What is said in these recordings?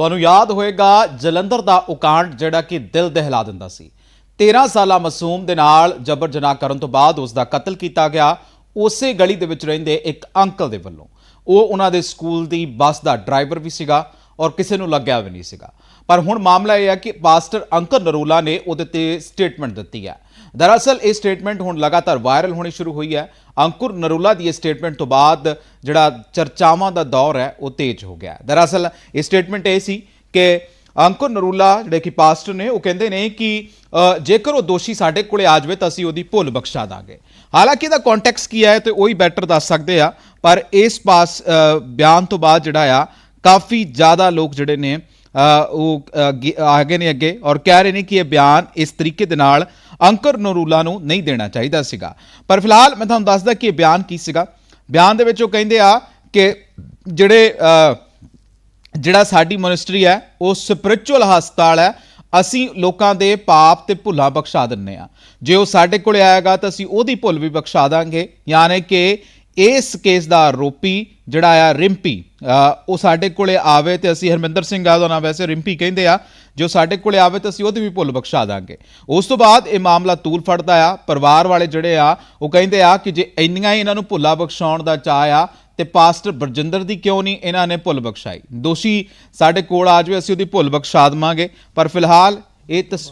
ਤੁਹਾਨੂੰ ਯਾਦ ਹੋਏਗਾ ਜਲੰਧਰ ਦਾ ਉਕਾਂਡ ਜਿਹੜਾ ਕਿ ਦਿਲ ਦਹਿਲਾ ਦਿੰਦਾ ਸੀ। 13 ਸਾਲਾ ਮਾਸੂਮ ਦੇ ਨਾਲ ਜਬਰ ਜਨਾਹ ਕਰਨ ਤੋਂ ਬਾਅਦ ਉਸ ਦਾ ਕਤਲ ਕੀਤਾ ਗਿਆ। ਉਸੇ ਗਲੀ ਦੇ ਵਿੱਚ ਰਹਿੰਦੇ ਇੱਕ ਅੰਕਲ ਦੇ ਵੱਲੋਂ। ਉਹ ਉਹਨਾਂ ਦੇ ਸਕੂਲ ਦੀ ਬੱਸ ਦਾ ਡਰਾਈਵਰ ਵੀ ਸੀਗਾ ਔਰ ਕਿਸੇ ਨੂੰ ਲੱਗਿਆ ਵੀ ਨਹੀਂ ਸੀਗਾ। ਪਰ ਹੁਣ ਮਾਮਲਾ ਇਹ ਹੈ ਕਿ ਪਾਸਟਰ ਅੰਕਲ ਨਰੂਲਾ ਨੇ ਉਹਦੇ ਤੇ ਸਟੇਟਮੈਂਟ ਦਿੱਤੀ ਹੈ। ਦਰਅਸਲ, ਇਹ ਸਟੇਟਮੈਂਟ ਹੁਣ ਲਗਾਤਾਰ ਵਾਇਰਲ ਹੋਣੀ ਸ਼ੁਰੂ ਹੋਈ ਹੈ। ਅੰਕੁਰ ਨਰੂਲਾ ਦੀ ਇਹ ਸਟੇਟਮੈਂਟ ਤੋਂ ਬਾਅਦ ਜਿਹੜਾ ਚਰਚਾਵਾਂ ਦਾ ਦੌਰ ਹੈ, ਉਹ ਤੇਜ਼ ਹੋ ਗਿਆ ਦਰਅਸਲ, ਇਹ ਸਟੇਟਮੈਂਟ ਇਹ ਸੀ ਕਿ ਅੰਕੁਰ ਨਰੂਲਾ ਜਿਹੜੇ ਕਿ ਪਾਸਟਰ ਨੇ, ਉਹ ਕਹਿੰਦੇ ਨੇ ਕਿ ਜੇਕਰ ਉਹ ਦੋਸ਼ੀ ਸਾਡੇ ਕੋਲੇ ਆ ਜਾਵੇ, ਤਾਂ ਅਸੀਂ ਉਹਦੀ ਭੁੱਲ ਬਖਸ਼ਾ ਦਾਂਗੇ। ਹਾਲਾਂਕਿ ਇਹਦਾ ਕੰਟੈਕਸਟ ਕੀ ਹੈ ਤੇ ਉਹੀ ਬੈਟਰ ਦੱਸ ਸਕਦੇ ਆ, ਪਰ ਇਸ ਪਾਸ ਬਿਆਨ ਤੋਂ ਬਾਅਦ ਜਿਹੜਾ ਆ, ਕਾਫੀ ਜ਼ਿਆਦਾ ਲੋਕ ਜਿਹੜੇ ਨੇ ਉਹ ਆ ਗਏ ਨੇ ਅੱਗੇ ਔਰ ਕਹਿ ਰਹੇ ਨੇ ਕਿ ਇਹ ਬਿਆਨ ਇਸ ਤਰੀਕੇ ਦੇ ਨਾਲ ਅੰਕਰ ਨਰੂਲਾ ਨੂੰ ਨਹੀਂ ਦੇਣਾ ਚਾਹੀਦਾ ਸੀਗਾ। ਪਰ ਫਿਲਹਾਲ ਮੈਂ ਤੁਹਾਨੂੰ ਦੱਸਦਾ ਕਿ ਇਹ ਬਿਆਨ ਕੀ ਸੀਗਾ। ਬਿਆਨ ਦੇ ਵਿੱਚ ਉਹ ਕਹਿੰਦੇ ਆ ਕਿ ਜਿਹੜੇ ਜਿਹੜਾ ਸਾਡੀ ਮਨਿਸਟਰੀ ਹੈ, ਉਹ ਸਪਿਰਚੁਅਲ ਹਸਪਤਾਲ ਹੈ। ਅਸੀਂ ਲੋਕਾਂ ਦੇ ਪਾਪ ਤੇ ਭੁੱਲਾਂ ਬਖਸ਼ਾ ਦਿੰਨੇ ਆ ਜੇ ਉਹ ਸਾਡੇ ਕੋਲ ਆਏਗਾ ਤਾਂ ਅਸੀਂ ਉਹਦੀ ਭੁੱਲ ਵੀ ਬਖਸ਼ਾ ਦਾਂਗੇ। ਯਾਨੀ ਕਿ ਇਸ ਕੇਸ ਦਾ ਆਰੋਪੀ ਜਿਹੜਾ ਆ ਰਿੰਪੀ ਉਹ ਸਾਡੇ ਕੋਲੇ ਆਵੇ ਤੇ ਅਸੀਂ ਹਰਮਿੰਦਰ ਸਿੰਘ ਆ ਦਾ ਨਾਮ ਵੈਸੇ ਰਿੰਪੀ ਕਹਿੰਦੇ ਆ, ਜੋ ਸਾਡੇ ਕੋਲੇ ਆਵੇ ਤਾਂ ਅਸੀਂ ਉਹਦੀ ਵੀ ਭੁੱਲ ਬਖਸ਼ਾ ਦਾਂਗੇ। ਉਸ ਤੋਂ ਬਾਅਦ ਇਹ ਮਾਮਲਾ ਤੂਲ ਫੜਦਾ ਆ, ਪਰਿਵਾਰ ਵਾਲੇ ਜਿਹੜੇ ਆ, ਉਹ ਕਹਿੰਦੇ ਆ ਕਿ ਜੇ ਇੰਨੀਆਂ ਹੀ ਇਹਨਾਂ ਨੂੰ ਭੁੱਲਾ ਬਖਸ਼ਾਉਣ ਦਾ ਚਾਹ ਆ, ਤੇ ਪਾਸਟਰ ਬਰਜਿੰਦਰ ਦੀ ਕਿਉਂ ਨਹੀਂ ਇਹਨਾਂ ਨੇ ਭੁੱਲ ਬਖਸ਼ਾਈ? ਦੋਸ਼ੀ ਸਾਡੇ ਕੋਲ ਆ ਜਾਵੇ, ਅਸੀਂ ਉਹਦੀ ਭੁੱਲ ਬਖਸ਼ਾ ਦੇਵਾਂਗੇ। ਪਰ ਫਿਲਹਾਲ ਇਹ ਤਸ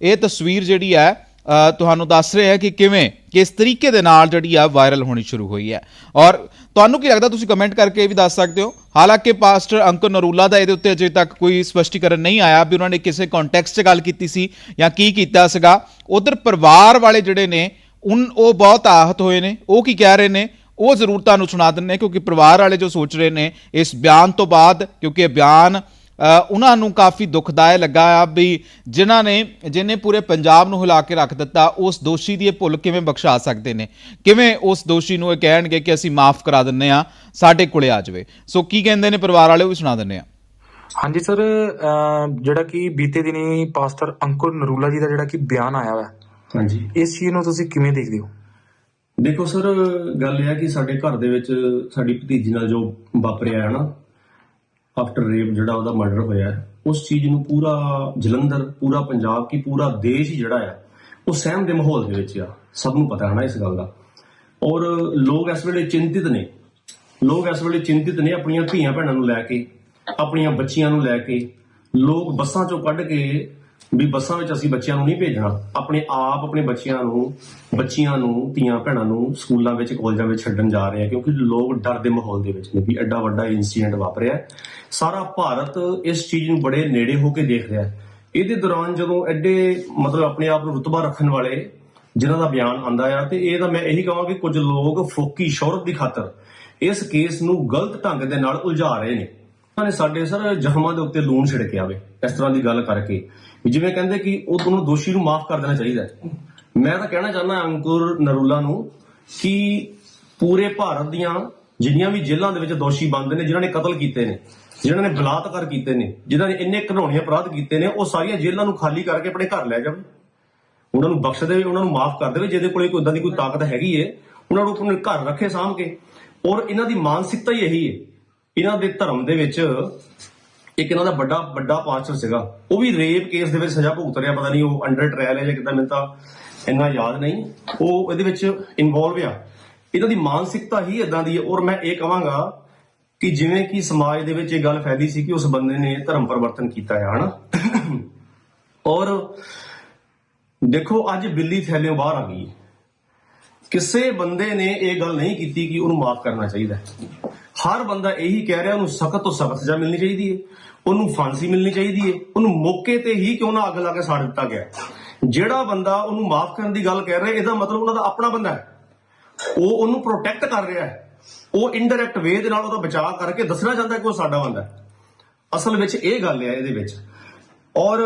ਇਹ ਤਸਵੀਰ ਜਿਹੜੀ ਹੈ ਤੁਹਾਨੂੰ ਦੱਸ ਰਹੇ ਹੈ ਕਿ ਕਿਵੇਂ ਕਿਸ ਤਰੀਕੇ ਦੇ ਨਾਲ ਜਿਹੜੀ ਆ ਵਾਇਰਲ ਹੋਣੀ ਸ਼ੁਰੂ ਹੋਈ ਹੈ? ਔਰ ਤੁਹਾਨੂੰ ਕੀ ਲੱਗਦਾ, ਤੁਸੀਂ ਕਮੈਂਟ ਕਰਕੇ ਇਹ ਵੀ ਦੱਸ ਸਕਦੇ ਹੋ? ਹਾਲਾਂਕਿ ਪਾਸਟਰ ਅੰਕਰ ਨਰੂਲਾ ਦਾ ਇਹਦੇ ਉੱਤੇ ਅਜੇ ਤੱਕ ਕੋਈ ਸਪਸ਼ਟੀਕਰਨ ਨਹੀਂ ਆਇਆ ਵੀ ਉਹਨਾਂ ਨੇ ਕਿਸੇ ਕੰਟੈਕਸਟ 'ਚ ਗੱਲ ਕੀਤੀ ਸੀ ਜਾਂ ਕੀ ਕੀਤਾ ਸੀਗਾ। ਉਧਰ ਪਰਿਵਾਰ ਵਾਲੇ ਜਿਹੜੇ ਨੇ, ਉਨ, ਉਹ ਬਹੁਤ ਆਹਤ ਹੋਏ ਨੇ। ਉਹ ਕੀ ਕਹਿ ਰਹੇ ਨੇ? ਉਹ ਜ਼ਰੂਰ ਤੁਹਾਨੂੰ ਸੁਣਾ ਦਿੰਨੇ ਕਿਉਂਕਿ ਪਰਿਵਾਰ ਵਾਲੇ ਜੋ ਸੋਚ ਰਹੇ ਨੇ, ਇਸ ਬਿਆਨ ਤੋਂ ਬਾਅਦ, ਕਿਉਂਕਿ ਇਹ ਬਿਆਨ ਉਹਨਾਂ ਨੂੰ ਕਾਫੀ ਦੁਖਦਾਇ ਲੱਗਾ ਆ ਵੀ ਜਿਨ੍ਹਾਂ ਨੇ ਜਿਹਨੇ ਪੂਰੇ ਪੰਜਾਬ ਨੂੰ ਹਿਲਾ ਕੇ ਰੱਖ ਦਿੱਤਾ ਉਸ ਦੋਸ਼ੀ ਦੀ ਇਹ ਭੁੱਲ ਕਿਵੇਂ ਬਖਸ਼ਾ ਸਕਦੇ ਨੇ? ਕਿਵੇਂ ਉਸ ਦੋਸ਼ੀ ਨੂੰ ਇਹ ਕਹਿਣਗੇ ਕਿ ਅਸੀਂ ਮਾਫ ਕਰਾ ਦਿੰਨੇ ਆ ਸਾਡੇ ਕੋਲੇ ਆ ਜਾਵੇ? ਸੋ ਕੀ ਕਹਿੰਦੇ ਨੇ ਪਰਿਵਾਰ ਵਾਲੇ ਉਹ ਵੀ ਸੁਣਾ ਦਿੰਨੇ ਆ। ਹਾਂਜੀ ਸਰ ਜਿਹੜਾ ਕਿ ਬੀਤੇ ਦਿਨੀ ਪਾਸਟਰ ਅੰਕੁਰ ਨਰੂਲਾ ਜੀ ਦਾ ਜਿਹੜਾ ਕਿ ਬਿਆਨ ਆਇਆ ਹੋਇਆ ਹਾਂਜੀ। ਇਸ ਚੀਜ਼ ਨੂੰ ਤੁਸੀਂ ਕਿਵੇਂ ਦੇਖਦੇ ਹੋ? ਦੇਖੋ ਸਰ ਗੱਲ ਇਹ ਹੈ ਕਿ ਸਾਡੇ ਘਰ ਦੇ ਵਿੱਚ ਸਾਡੀ ਭਤੀਜੀ ਨਾਲ ਜੋ ਵਾਪਰਿਆ ਹੈ ਨਾ ਆਫਟਰ ਰੇਪ ਜਿਹੜਾ ਉਹਦਾ ਮਰਡਰ ਹੋਇਆ ਉਸ ਚੀਜ਼ ਨੂੰ ਪੂਰਾ ਜਲੰਧਰ, ਪੂਰਾ ਪੰਜਾਬ ਕੀ ਪੂਰਾ ਦੇਸ਼ ਹੀ ਜਿਹੜਾ ਆ ਉਹ ਸਹਿਮ ਦੇ ਮਾਹੌਲ ਦੇ ਵਿੱਚ ਆ। ਸਭ ਨੂੰ ਪਤਾ ਹੈ ਨਾ ਇਸ ਗੱਲ ਦਾ। ਔਰ ਲੋਕ ਇਸ ਵੇਲੇ ਚਿੰਤਿਤ ਨੇ। ਲੋਕ ਇਸ ਵੇਲੇ ਚਿੰਤਿਤ ਨੇ ਆਪਣੀਆਂ ਧੀਆਂ ਭੈਣਾਂ ਨੂੰ ਲੈ ਕੇ, ਆਪਣੀਆਂ ਬੱਚੀਆਂ ਨੂੰ ਲੈ ਕੇ। ਲੋਕ ਬੱਸਾਂ ਚੋਂ ਕੱਢ ਕੇ ਵੀ ਬੱਸਾਂ ਵਿੱਚ ਅਸੀਂ ਬੱਚਿਆਂ ਨੂੰ ਨਹੀਂ ਭੇਜਣਾ। ਆਪਣੇ ਆਪ, ਆਪਣੇ ਬੱਚਿਆਂ ਨੂੰ, ਬੱਚੀਆਂ ਨੂੰ, ਧੀਆਂ ਭੈਣਾਂ ਨੂੰ ਸਕੂਲਾਂ ਵਿੱਚ, ਕਾਲਜਾਂ ਵਿੱਚ ਛੱਡਣ ਜਾ ਰਹੇ ਆ ਕਿਉਂਕਿ ਲੋਕ ਡਰ ਦੇ ਮਾਹੌਲ ਦੇ ਵਿੱਚ ਨੇ ਵੀ ਐਡਾ ਵੱਡਾ ਇਨਸੀਡੈਂਟ ਵਾਪਰਿਆ ਸਾਰਾ ਭਾਰਤ ਇਸ ਚੀਜ਼ ਨੂੰ ਬੜੇ ਨੇੜੇ ਹੋ ਕੇ ਦੇਖ ਰਿਹਾ ਹੈ। ਇਹਦੇ ਦੌਰਾਨ ਜਦੋਂ ਐਡੇ ਮਤਲਬ ਆਪਣੇ ਆਪ ਨੂੰ ਰੁਤਬਾ ਰੱਖਣ ਵਾਲੇ ਜਿਨ੍ਹਾਂ ਦਾ ਬਿਆਨ ਆਂਦਾ ਆ ਤੇ ਇਹ ਤਾਂ ਮੈਂ ਇਹੀ ਕਹਾਂ ਕਿ ਕੁਝ ਲੋਕ ਫੋਕੀ ਸ਼ੌਹਰਤ ਦੀ ਖਾਤਰ ਇਸ ਕੇਸ ਨੂੰ ਗਲਤ ਢੰਗ ਦੇ ਨਾਲ ਉਲਝਾ ਰਹੇ ਨੇ। ਉਹਨਾਂ ਨੇ ਸਾਡੇ ਸਰ ਜ਼ਖਮਾਂ ਦੇ ਉੱਤੇ ਲੂਣ ਛਿੜਕਿਆ ਵੇ ਇਸ ਤਰ੍ਹਾਂ ਦੀ ਗੱਲ ਕਰਕੇ। ਵੀ ਜਿਵੇਂ ਕਹਿੰਦੇ ਕਿ ਉਹ ਦੋਨੋਂ ਦੋਸ਼ੀ ਨੂੰ ਮਾਫ ਕਰ ਦੇਣਾ ਚਾਹੀਦਾ ਹੈ। ਮੈਂ ਤਾਂ ਕਹਿਣਾ ਚਾਹੁੰਦਾ ਅੰਕੁਰ ਨਰੂਲਾ ਨੂੰ ਕਿ ਪੂਰੇ ਭਾਰਤ ਦੀਆਂ ਜਿੰਨੀਆਂ ਵੀ ਜੇਲ੍ਹਾਂ ਦੇ ਵਿੱਚ ਦੋਸ਼ੀ ਬੰਦ ਨੇ, ਜਿਨ੍ਹਾਂ ਨੇ ਕਤਲ ਕੀਤੇ ਨੇ, ਜਿਨ੍ਹਾਂ ਨੇ ਬਲਾਤਕਾਰ ਕੀਤੇ ਨੇ, ਜਿਨ੍ਹਾਂ ਨੇ ਇੰਨੇ ਘਿਨੌਣੇ ਅਪਰਾਧ ਕੀਤੇ ਨੇ, ਉਹ ਸਾਰੀਆਂ ਜੇਲ੍ਹਾਂ ਨੂੰ ਖਾਲੀ ਕਰਕੇ ਆਪਣੇ ਘਰ ਲੈ ਜਾਵੇ। ਉਹਨਾਂ ਨੂੰ ਬਖਸ਼ ਦੇਵੇ ਉਹਨਾਂ ਨੂੰ ਮਾਫ ਕਰ ਦੇਵੇ, ਜਿਹਦੇ ਕੋਲੇ ਕੋਈ ਇਦਾਂ ਦੀ ਕੋਈ ਤਾਕਤ ਹੈਗੀ ਏ, ਉਹਨਾਂ ਨੂੰ ਆਪਣੇ ਘਰ ਰੱਖੇ ਸਾਂਭ ਕੇ। ਔਰ ਇਹਨਾਂ ਦੀ ਮਾਨਸਿਕਤਾ ਹੀ ਇਹੀ ਏ। ਇਹਨਾਂ ਦੇ ਧਰਮ ਦੇ ਵਿੱਚ ਇੱਕ ਇਹਨਾਂ ਦਾ ਵੱਡਾ ਵੱਡਾ ਪਾਸਟਰ ਸੀਗਾ। ਉਹ ਵੀ ਰੇਪ ਕੇਸ ਦੇ ਵਿੱਚ ਸਜ਼ਾ ਭੁਗਤ ਰਿਹਾ, ਪਤਾ ਨਹੀਂ ਉਹ ਅੰਡਰ ਟ੍ਰਾਇਲ ਹੈ ਜਾਂ ਕਿਦਾਂ, ਮੈਨੂੰ ਤਾਂ ਇੰਨਾ ਯਾਦ ਨਹੀਂ। ਉਹ ਇਹਦੇ ਵਿੱਚ ਇਨਵੋਲਵ ਆ। ਇਹਨਾਂ ਦੀ ਮਾਨਸਿਕਤਾ ਹੀ ਇਦਾਂ ਦੀ ਹੈ। ਔਰ ਮੈਂ ਇਹ ਕਹਾਂਗਾ ਕਿ ਜਿਵੇਂ ਕਿ ਸਮਾਜ ਦੇ ਵਿੱਚ ਇਹ ਗੱਲ ਫੈਲੀ ਸੀ ਕਿ ਉਸ ਬੰਦੇ ਨੇ ਧਰਮ ਪਰਿਵਰਤਨ ਕੀਤਾ ਹੈ ਹਨਾ? ਔਰ ਦੇਖੋ, ਅੱਜ ਬਿੱਲੀ ਥੈਲਿਓਂ ਬਾਹਰ ਆ ਗਈ ਹੈ। ਕਿਸੇ ਬੰਦੇ ਨੇ ਇਹ ਗੱਲ ਨਹੀਂ ਕੀਤੀ ਕਿ ਉਹਨੂੰ ਮਾਫ ਕਰਨਾ ਚਾਹੀਦਾ ਹਰ ਬੰਦਾ ਇਹੀ ਕਹਿ ਰਿਹਾ, ਉਹਨੂੰ ਸਖਤ ਤੋਂ ਸਖਤ ਸਜ਼ਾ ਮਿਲਣੀ ਚਾਹੀਦੀ ਹੈ। ਉਹਨੂੰ ਫਾਂਸੀ ਮਿਲਣੀ ਚਾਹੀਦੀ ਹੈ। ਉਹਨੂੰ ਮੌਕੇ ਤੇ ਹੀ ਕਿਉਂ ਨਾ ਅੱਗ ਲਾ ਕੇ ਸਾੜ ਦਿੱਤਾ ਗਿਆ ਜਿਹੜਾ ਬੰਦਾ ਉਹਨੂੰ ਮਾਫ ਕਰਨ ਦੀ ਗੱਲ ਕਹਿ ਰਿਹਾ, ਇਹਦਾ ਮਤਲਬ ਉਹਨਾਂ ਦਾ ਆਪਣਾ ਬੰਦਾ ਹੈ। ਉਹ ਉਹਨੂੰ ਪ੍ਰੋਟੈਕਟ ਕਰ ਰਿਹਾ ਹੈ। ਉਹ ਇਨਡਾਇਰੈਕਟ ਵੇ ਦੇ ਨਾਲ ਉਹਦਾ ਬਚਾਅ ਕਰਕੇ ਦੱਸਣਾ ਚਾਹੁੰਦਾ ਕਿ ਉਹ ਸਾਡਾ ਬੰਦਾ ਹੈ। ਅਸਲ ਵਿੱਚ ਇਹ ਗੱਲ ਹੈ ਇਹਦੇ ਵਿੱਚ। ਔਰ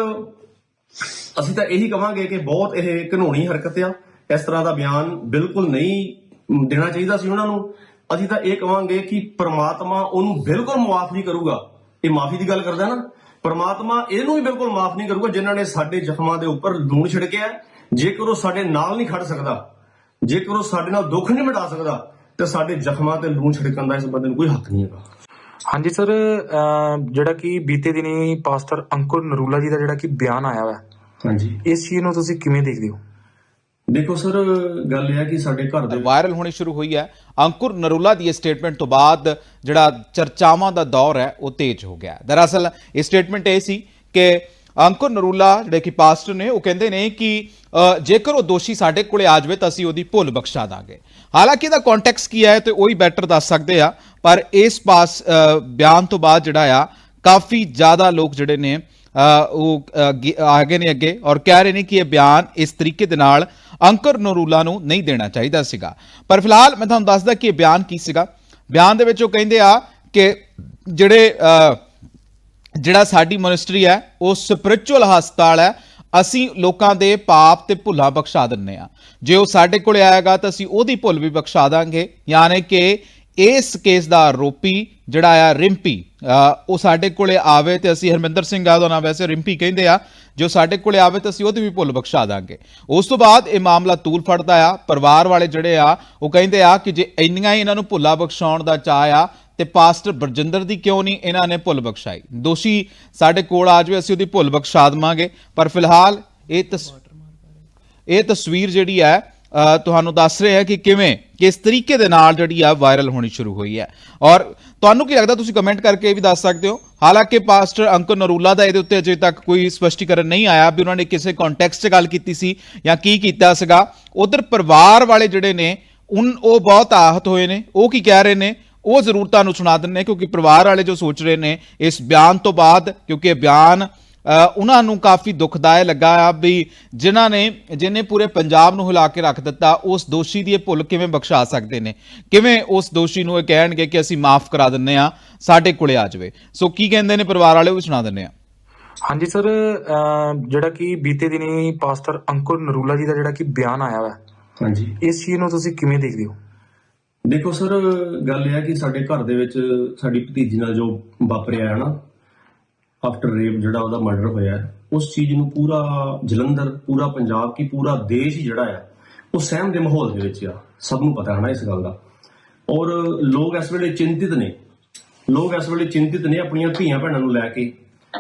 ਅਸੀਂ ਤਾਂ ਇਹੀ ਕਵਾਂਗੇ ਕਿ ਬਹੁਤ ਇਹ ਘਨੋਣੀ ਹਰਕਤ ਆ। ਇਸ ਤਰ੍ਹਾਂ ਦਾ ਬਿਆਨ ਬਿਲਕੁਲ ਨਹੀਂ ਦੇਣਾ ਚਾਹੀਦਾ ਸੀ ਉਹਨਾਂ ਨੂੰ। ਅਸੀਂ ਤਾਂ ਇਹ ਕਵਾਂਗੇ ਕਿ ਪ੍ਰਮਾਤਮਾ ਉਹਨੂੰ ਬਿਲਕੁਲ ਮਾਫ ਨਹੀਂ ਕਰੂਗਾ। ਇਹ ਮਾਫੀ ਦੀ ਗੱਲ ਕਰਦਾ ਨਾ। ਪ੍ਰਮਾਤਮਾ ਇਹਨੂੰ ਵੀ ਬਿਲਕੁਲ ਮਾਫ ਨਹੀਂ ਕਰੂਗਾ ਜਿਨ੍ਹਾਂ ਨੇ ਸਾਡੇ ਜ਼ਖਮਾਂ ਦੇ ਉੱਪਰ ਲੂਣ ਛਿੜਕਿਆ। ਜੇਕਰ ਉਹ ਸਾਡੇ ਨਾਲ ਨਹੀਂ ਖੜ ਸਕਦਾ ਜੇਕਰ ਉਹ ਸਾਡੇ ਨਾਲ ਦੁੱਖ ਨਹੀਂ ਮਿਟਾ ਸਕਦਾ ਤੇ ਸਾਡੇ ਜ਼ਖਮਾਂ ਤੇ ਲੂਣ ਛਿੜਕਣ ਦਾ ਇਸ ਬੰਦੇ ਨੂੰ ਕੋਈ ਹੱਕ ਨਹੀਂ ਹੈਗਾ। ਹਾਂਜੀ ਸਰ ਜਿਹੜਾ ਕਿ ਬੀਤੇ ਦਿਨੀ ਪਾਸਟਰ ਅੰਕੁਰ ਨਰੂਲਾ ਜੀ ਦਾ ਜਿਹੜਾ ਕਿ ਬਿਆਨ ਆਇਆ ਵਾ ਹਾਂਜੀ। ਇਸ ਚੀਜ਼ ਨੂੰ ਤੁਸੀਂ ਕਿਵੇਂ ਦੇਖਦੇ ਹੋ? ਦੇਖੋ ਸਰ, ਗੱਲ ਇਹ ਹੈ ਕਿ ਸਾਡੇ ਘਰ ਦੇ ਵਾਇਰਲ ਹੋਣੀ ਸ਼ੁਰੂ ਹੋਈ ਹੈ। ਅੰਕੁਰ ਨਰੂਲਾ ਦੀ ਸਟੇਟਮੈਂਟ ਤੋਂ ਬਾਅਦ ਜਿਹੜਾ ਚਰਚਾਵਾਂ ਦਾ ਦੌਰ ਹੈ, ਉਹ ਤੇਜ਼ ਹੋ ਗਿਆ ਦਰਅਸਲ, ਇਹ ਸਟੇਟਮੈਂਟ ਇਹ ਸੀ ਕਿ ਅੰਕੁਰ ਨਰੂਲਾ ਜਿਹੜੇ ਕਿ ਪਾਸਟਰ ਨੇ, ਉਹ ਕਹਿੰਦੇ ਨੇ ਕਿ ਜੇਕਰ ਉਹ ਦੋਸ਼ੀ ਸਾਡੇ ਕੋਲੇ ਆ ਜਾਵੇ, ਤਾਂ ਅਸੀਂ ਉਹਦੀ ਭੁੱਲ ਬਖਸ਼ਾ ਦਾਂਗੇ। ਹਾਲਾਂਕਿ ਇਹਦਾ ਕੰਟੈਕਸਟ ਕੀ ਹੈ ਤੇ ਉਹੀ ਬੈਟਰ ਦੱਸ ਸਕਦੇ ਆ, ਪਰ ਇਸ ਪਾਸ ਬਿਆਨ ਤੋਂ ਬਾਅਦ ਜਿਹੜਾ ਆ, ਕਾਫੀ ਜ਼ਿਆਦਾ ਲੋਕ ਜਿਹੜੇ ਨੇ ਉਹ ਆ ਗਏ ਨੇ ਅੱਗੇ ਔਰ ਕਹਿ ਰਹੇ ਨੇ ਕਿ ਇਹ ਬਿਆਨ ਇਸ ਤਰੀਕੇ ਦੇ ਨਾਲ ਅੰਕਰ ਨਰੂਲਾ ਨੂੰ ਨਹੀਂ ਦੇਣਾ ਚਾਹੀਦਾ ਸੀਗਾ। ਪਰ ਫਿਲਹਾਲ ਮੈਂ ਤੁਹਾਨੂੰ ਦੱਸਦਾ ਕਿ ਇਹ ਬਿਆਨ ਕੀ ਸੀਗਾ। ਬਿਆਨ ਦੇ ਵਿੱਚ ਉਹ ਕਹਿੰਦੇ ਆ ਕਿ ਜਿਹੜੇ ਜਿਹੜਾ ਸਾਡੀ ਮਨਿਸਟਰੀ ਹੈ, ਉਹ ਸਪਿਰਚੁਅਲ ਹਸਪਤਾਲ ਹੈ, ਅਸੀਂ ਲੋਕਾਂ ਦੇ ਪਾਪ ਤੇ ਭੁੱਲਾਂ ਬਖਸ਼ਾ ਦਿੰਨੇ ਆ ਜੇ ਉਹ ਸਾਡੇ ਕੋਲ ਆਏਗਾ ਤਾਂ ਅਸੀਂ ਉਹਦੀ ਭੁੱਲ ਵੀ ਬਖਸ਼ਾ ਦਾਂਗੇ। ਯਾਨੀ ਕਿ ਇਸ ਕੇਸ ਦਾ ਆਰੋਪੀ ਜਿਹੜਾ ਆ ਰਿੰਪੀ ਉਹ ਸਾਡੇ ਕੋਲੇ ਆਵੇ ਤੇ ਅਸੀਂ ਹਰਮਿੰਦਰ ਸਿੰਘ ਆ, ਉਹਦਾ ਨਾਮ ਵੈਸੇ ਰਿੰਪੀ ਕਹਿੰਦੇ ਆ, ਜੋ ਸਾਡੇ ਕੋਲੇ ਆਵੇ ਤਾਂ ਅਸੀਂ ਉਹਦੀ ਵੀ ਭੁੱਲ ਬਖਸ਼ਾ ਦਾਂਗੇ। ਉਸ ਤੋਂ ਬਾਅਦ ਇਹ ਮਾਮਲਾ ਤੂਲ ਫੜਦਾ ਆ, ਪਰਿਵਾਰ ਵਾਲੇ ਜਿਹੜੇ ਆ, ਉਹ ਕਹਿੰਦੇ ਆ ਕਿ ਜੇ ਇੰਨੀਆਂ ਹੀ ਇਹਨਾਂ ਨੂੰ ਭੁੱਲਾ ਬਖਸ਼ਾਉਣ ਦਾ ਚਾਹ ਆ, ਤੇ ਪਾਸਟਰ ਬਰਜਿੰਦਰ ਦੀ ਕਿਉਂ ਨਹੀਂ ਇਹਨਾਂ ਨੇ ਭੁੱਲ ਬਖਸ਼ਾਈ? ਦੋਸ਼ੀ ਸਾਡੇ ਕੋਲ ਆ ਜਾਵੇ, ਅਸੀਂ ਉਹਦੀ ਭੁੱਲ ਬਖਸ਼ਾ ਦੇਵਾਂਗੇ। ਪਰ ਫਿਲਹਾਲ ਇਹ ਤਸ, ਇਹ ਤਸਵੀਰ ਜਿਹੜੀ ਹੈ ਤੁਹਾਨੂੰ ਦੱਸ ਰਿਹਾ ਹੈ ਕਿ ਕਿਵੇਂ, ਕਿਸ ਤਰੀਕੇ ਦੇ ਨਾਲ ਜਿਹੜੀ ਆ ਵਾਇਰਲ ਹੋਣੀ ਸ਼ੁਰੂ ਹੋਈ ਹੈ। ਔਰ ਤੁਹਾਨੂੰ ਕੀ ਲੱਗਦਾ ਤੁਸੀਂ ਕਮੈਂਟ ਕਰਕੇ ਇਹ ਵੀ ਦੱਸ ਸਕਦੇ ਹੋ? ਹਾਲਾਂਕਿ ਪਾਸਟਰ ਅੰਕਰ ਨਰੂਲਾ ਦਾ ਇਹਦੇ ਉੱਤੇ ਅਜੇ ਤੱਕ ਕੋਈ ਸਪਸ਼ਟੀਕਰਨ ਨਹੀਂ ਆਇਆ ਵੀ ਉਹਨਾਂ ਨੇ ਕਿਸੇ ਕੰਟੈਕਸਟ 'ਚ ਗੱਲ ਕੀਤੀ ਸੀ ਜਾਂ ਕੀ ਕੀਤਾ ਸੀਗਾ। ਉਧਰ ਪਰਿਵਾਰ ਵਾਲੇ ਜਿਹੜੇ ਨੇ, ਉਨ, ਉਹ ਬਹੁਤ ਆਹਤ ਹੋਏ ਨੇ। ਉਹ ਕੀ ਕਹਿ ਰਹੇ ਨੇ? ਉਹ ਜ਼ਰੂਰ ਤੁਹਾਨੂੰ ਸੁਣਾ ਦਿੰਨੇ ਕਿਉਂਕਿ ਪਰਿਵਾਰ ਵਾਲੇ ਜੋ ਸੋਚ ਰਹੇ ਨੇ, ਇਸ ਬਿਆਨ ਤੋਂ ਬਾਅਦ ਕਿਉਂਕਿ ਇਹ ਬਿਆਨ ਉਹਨਾਂ ਨੂੰ ਕਾਫੀ ਦੁਖਦਾਇ ਲੱਗਾ ਆ ਵੀ ਜਿਨ੍ਹਾਂ ਨੇ ਜਿਹਨੇ ਪੂਰੇ ਪੰਜਾਬ ਨੂੰ ਹਿਲਾ ਕੇ ਰੱਖ ਦਿੱਤਾ ਉਸ ਦੋਸ਼ੀ ਦੀ ਇਹ ਭੁੱਲ ਕਿਵੇਂ ਬਖਸ਼ਾ ਸਕਦੇ ਨੇ? ਕਿਵੇਂ ਉਸ ਦੋਸ਼ੀ ਨੂੰ ਇਹ ਕਹਿਣਗੇ ਕਿ ਅਸੀਂ ਮਾਫ ਕਰਾ ਦਿੰਨੇ ਆ ਸਾਡੇ ਕੋਲੇ ਆ ਜਾਵੇ? ਸੋ ਕੀ ਕਹਿੰਦੇ ਨੇ ਪਰਿਵਾਰ ਵਾਲੇ ਉਹ ਵੀ ਸੁਣਾ ਦਿੰਨੇ ਆ ਹਾਂਜੀ ਸਰ ਜਿਹੜਾ ਕਿ ਬੀਤੇ ਦਿਨੀ ਪਾਸਟਰ ਅੰਕੁਰ ਨਰੂਲਾ ਜੀ ਦਾ ਜਿਹੜਾ ਕਿ ਬਿਆਨ ਆਇਆ ਵਾ ਹਾਂਜੀ। ਇਸ ਚੀਜ਼ ਨੂੰ ਤੁਸੀਂ ਕਿਵੇਂ ਦੇਖਦੇ ਹੋ? ਦੇਖੋ ਸਰ ਗੱਲ ਇਹ ਹੈ ਕਿ ਸਾਡੇ ਘਰ ਦੇ ਵਿੱਚ ਸਾਡੀ ਭਤੀਜੀ ਨਾਲ ਜੋ ਵਾਪਰਿਆ ਹੈ ਨਾ ਆਫਟਰ ਰੇਪ ਜਿਹੜਾ ਉਹਦਾ ਮਰਡਰ ਹੋਇਆ ਉਸ ਚੀਜ਼ ਨੂੰ ਪੂਰਾ ਜਲੰਧਰ, ਪੂਰਾ ਪੰਜਾਬ ਕੀ ਪੂਰਾ ਦੇਸ਼ ਹੀ ਜਿਹੜਾ ਆ ਉਹ ਸਹਿਮ ਦੇ ਮਾਹੌਲ ਦੇ ਵਿੱਚ ਆ। ਸਭ ਨੂੰ ਪਤਾ ਹੈ ਨਾ ਇਸ ਗੱਲ ਦਾ। ਔਰ ਲੋਕ ਇਸ ਵੇਲੇ ਚਿੰਤਿਤ ਨੇ। ਲੋਕ ਇਸ ਵੇਲੇ ਚਿੰਤਿਤ ਨੇ ਆਪਣੀਆਂ ਧੀਆਂ ਭੈਣਾਂ ਨੂੰ ਲੈ ਕੇ,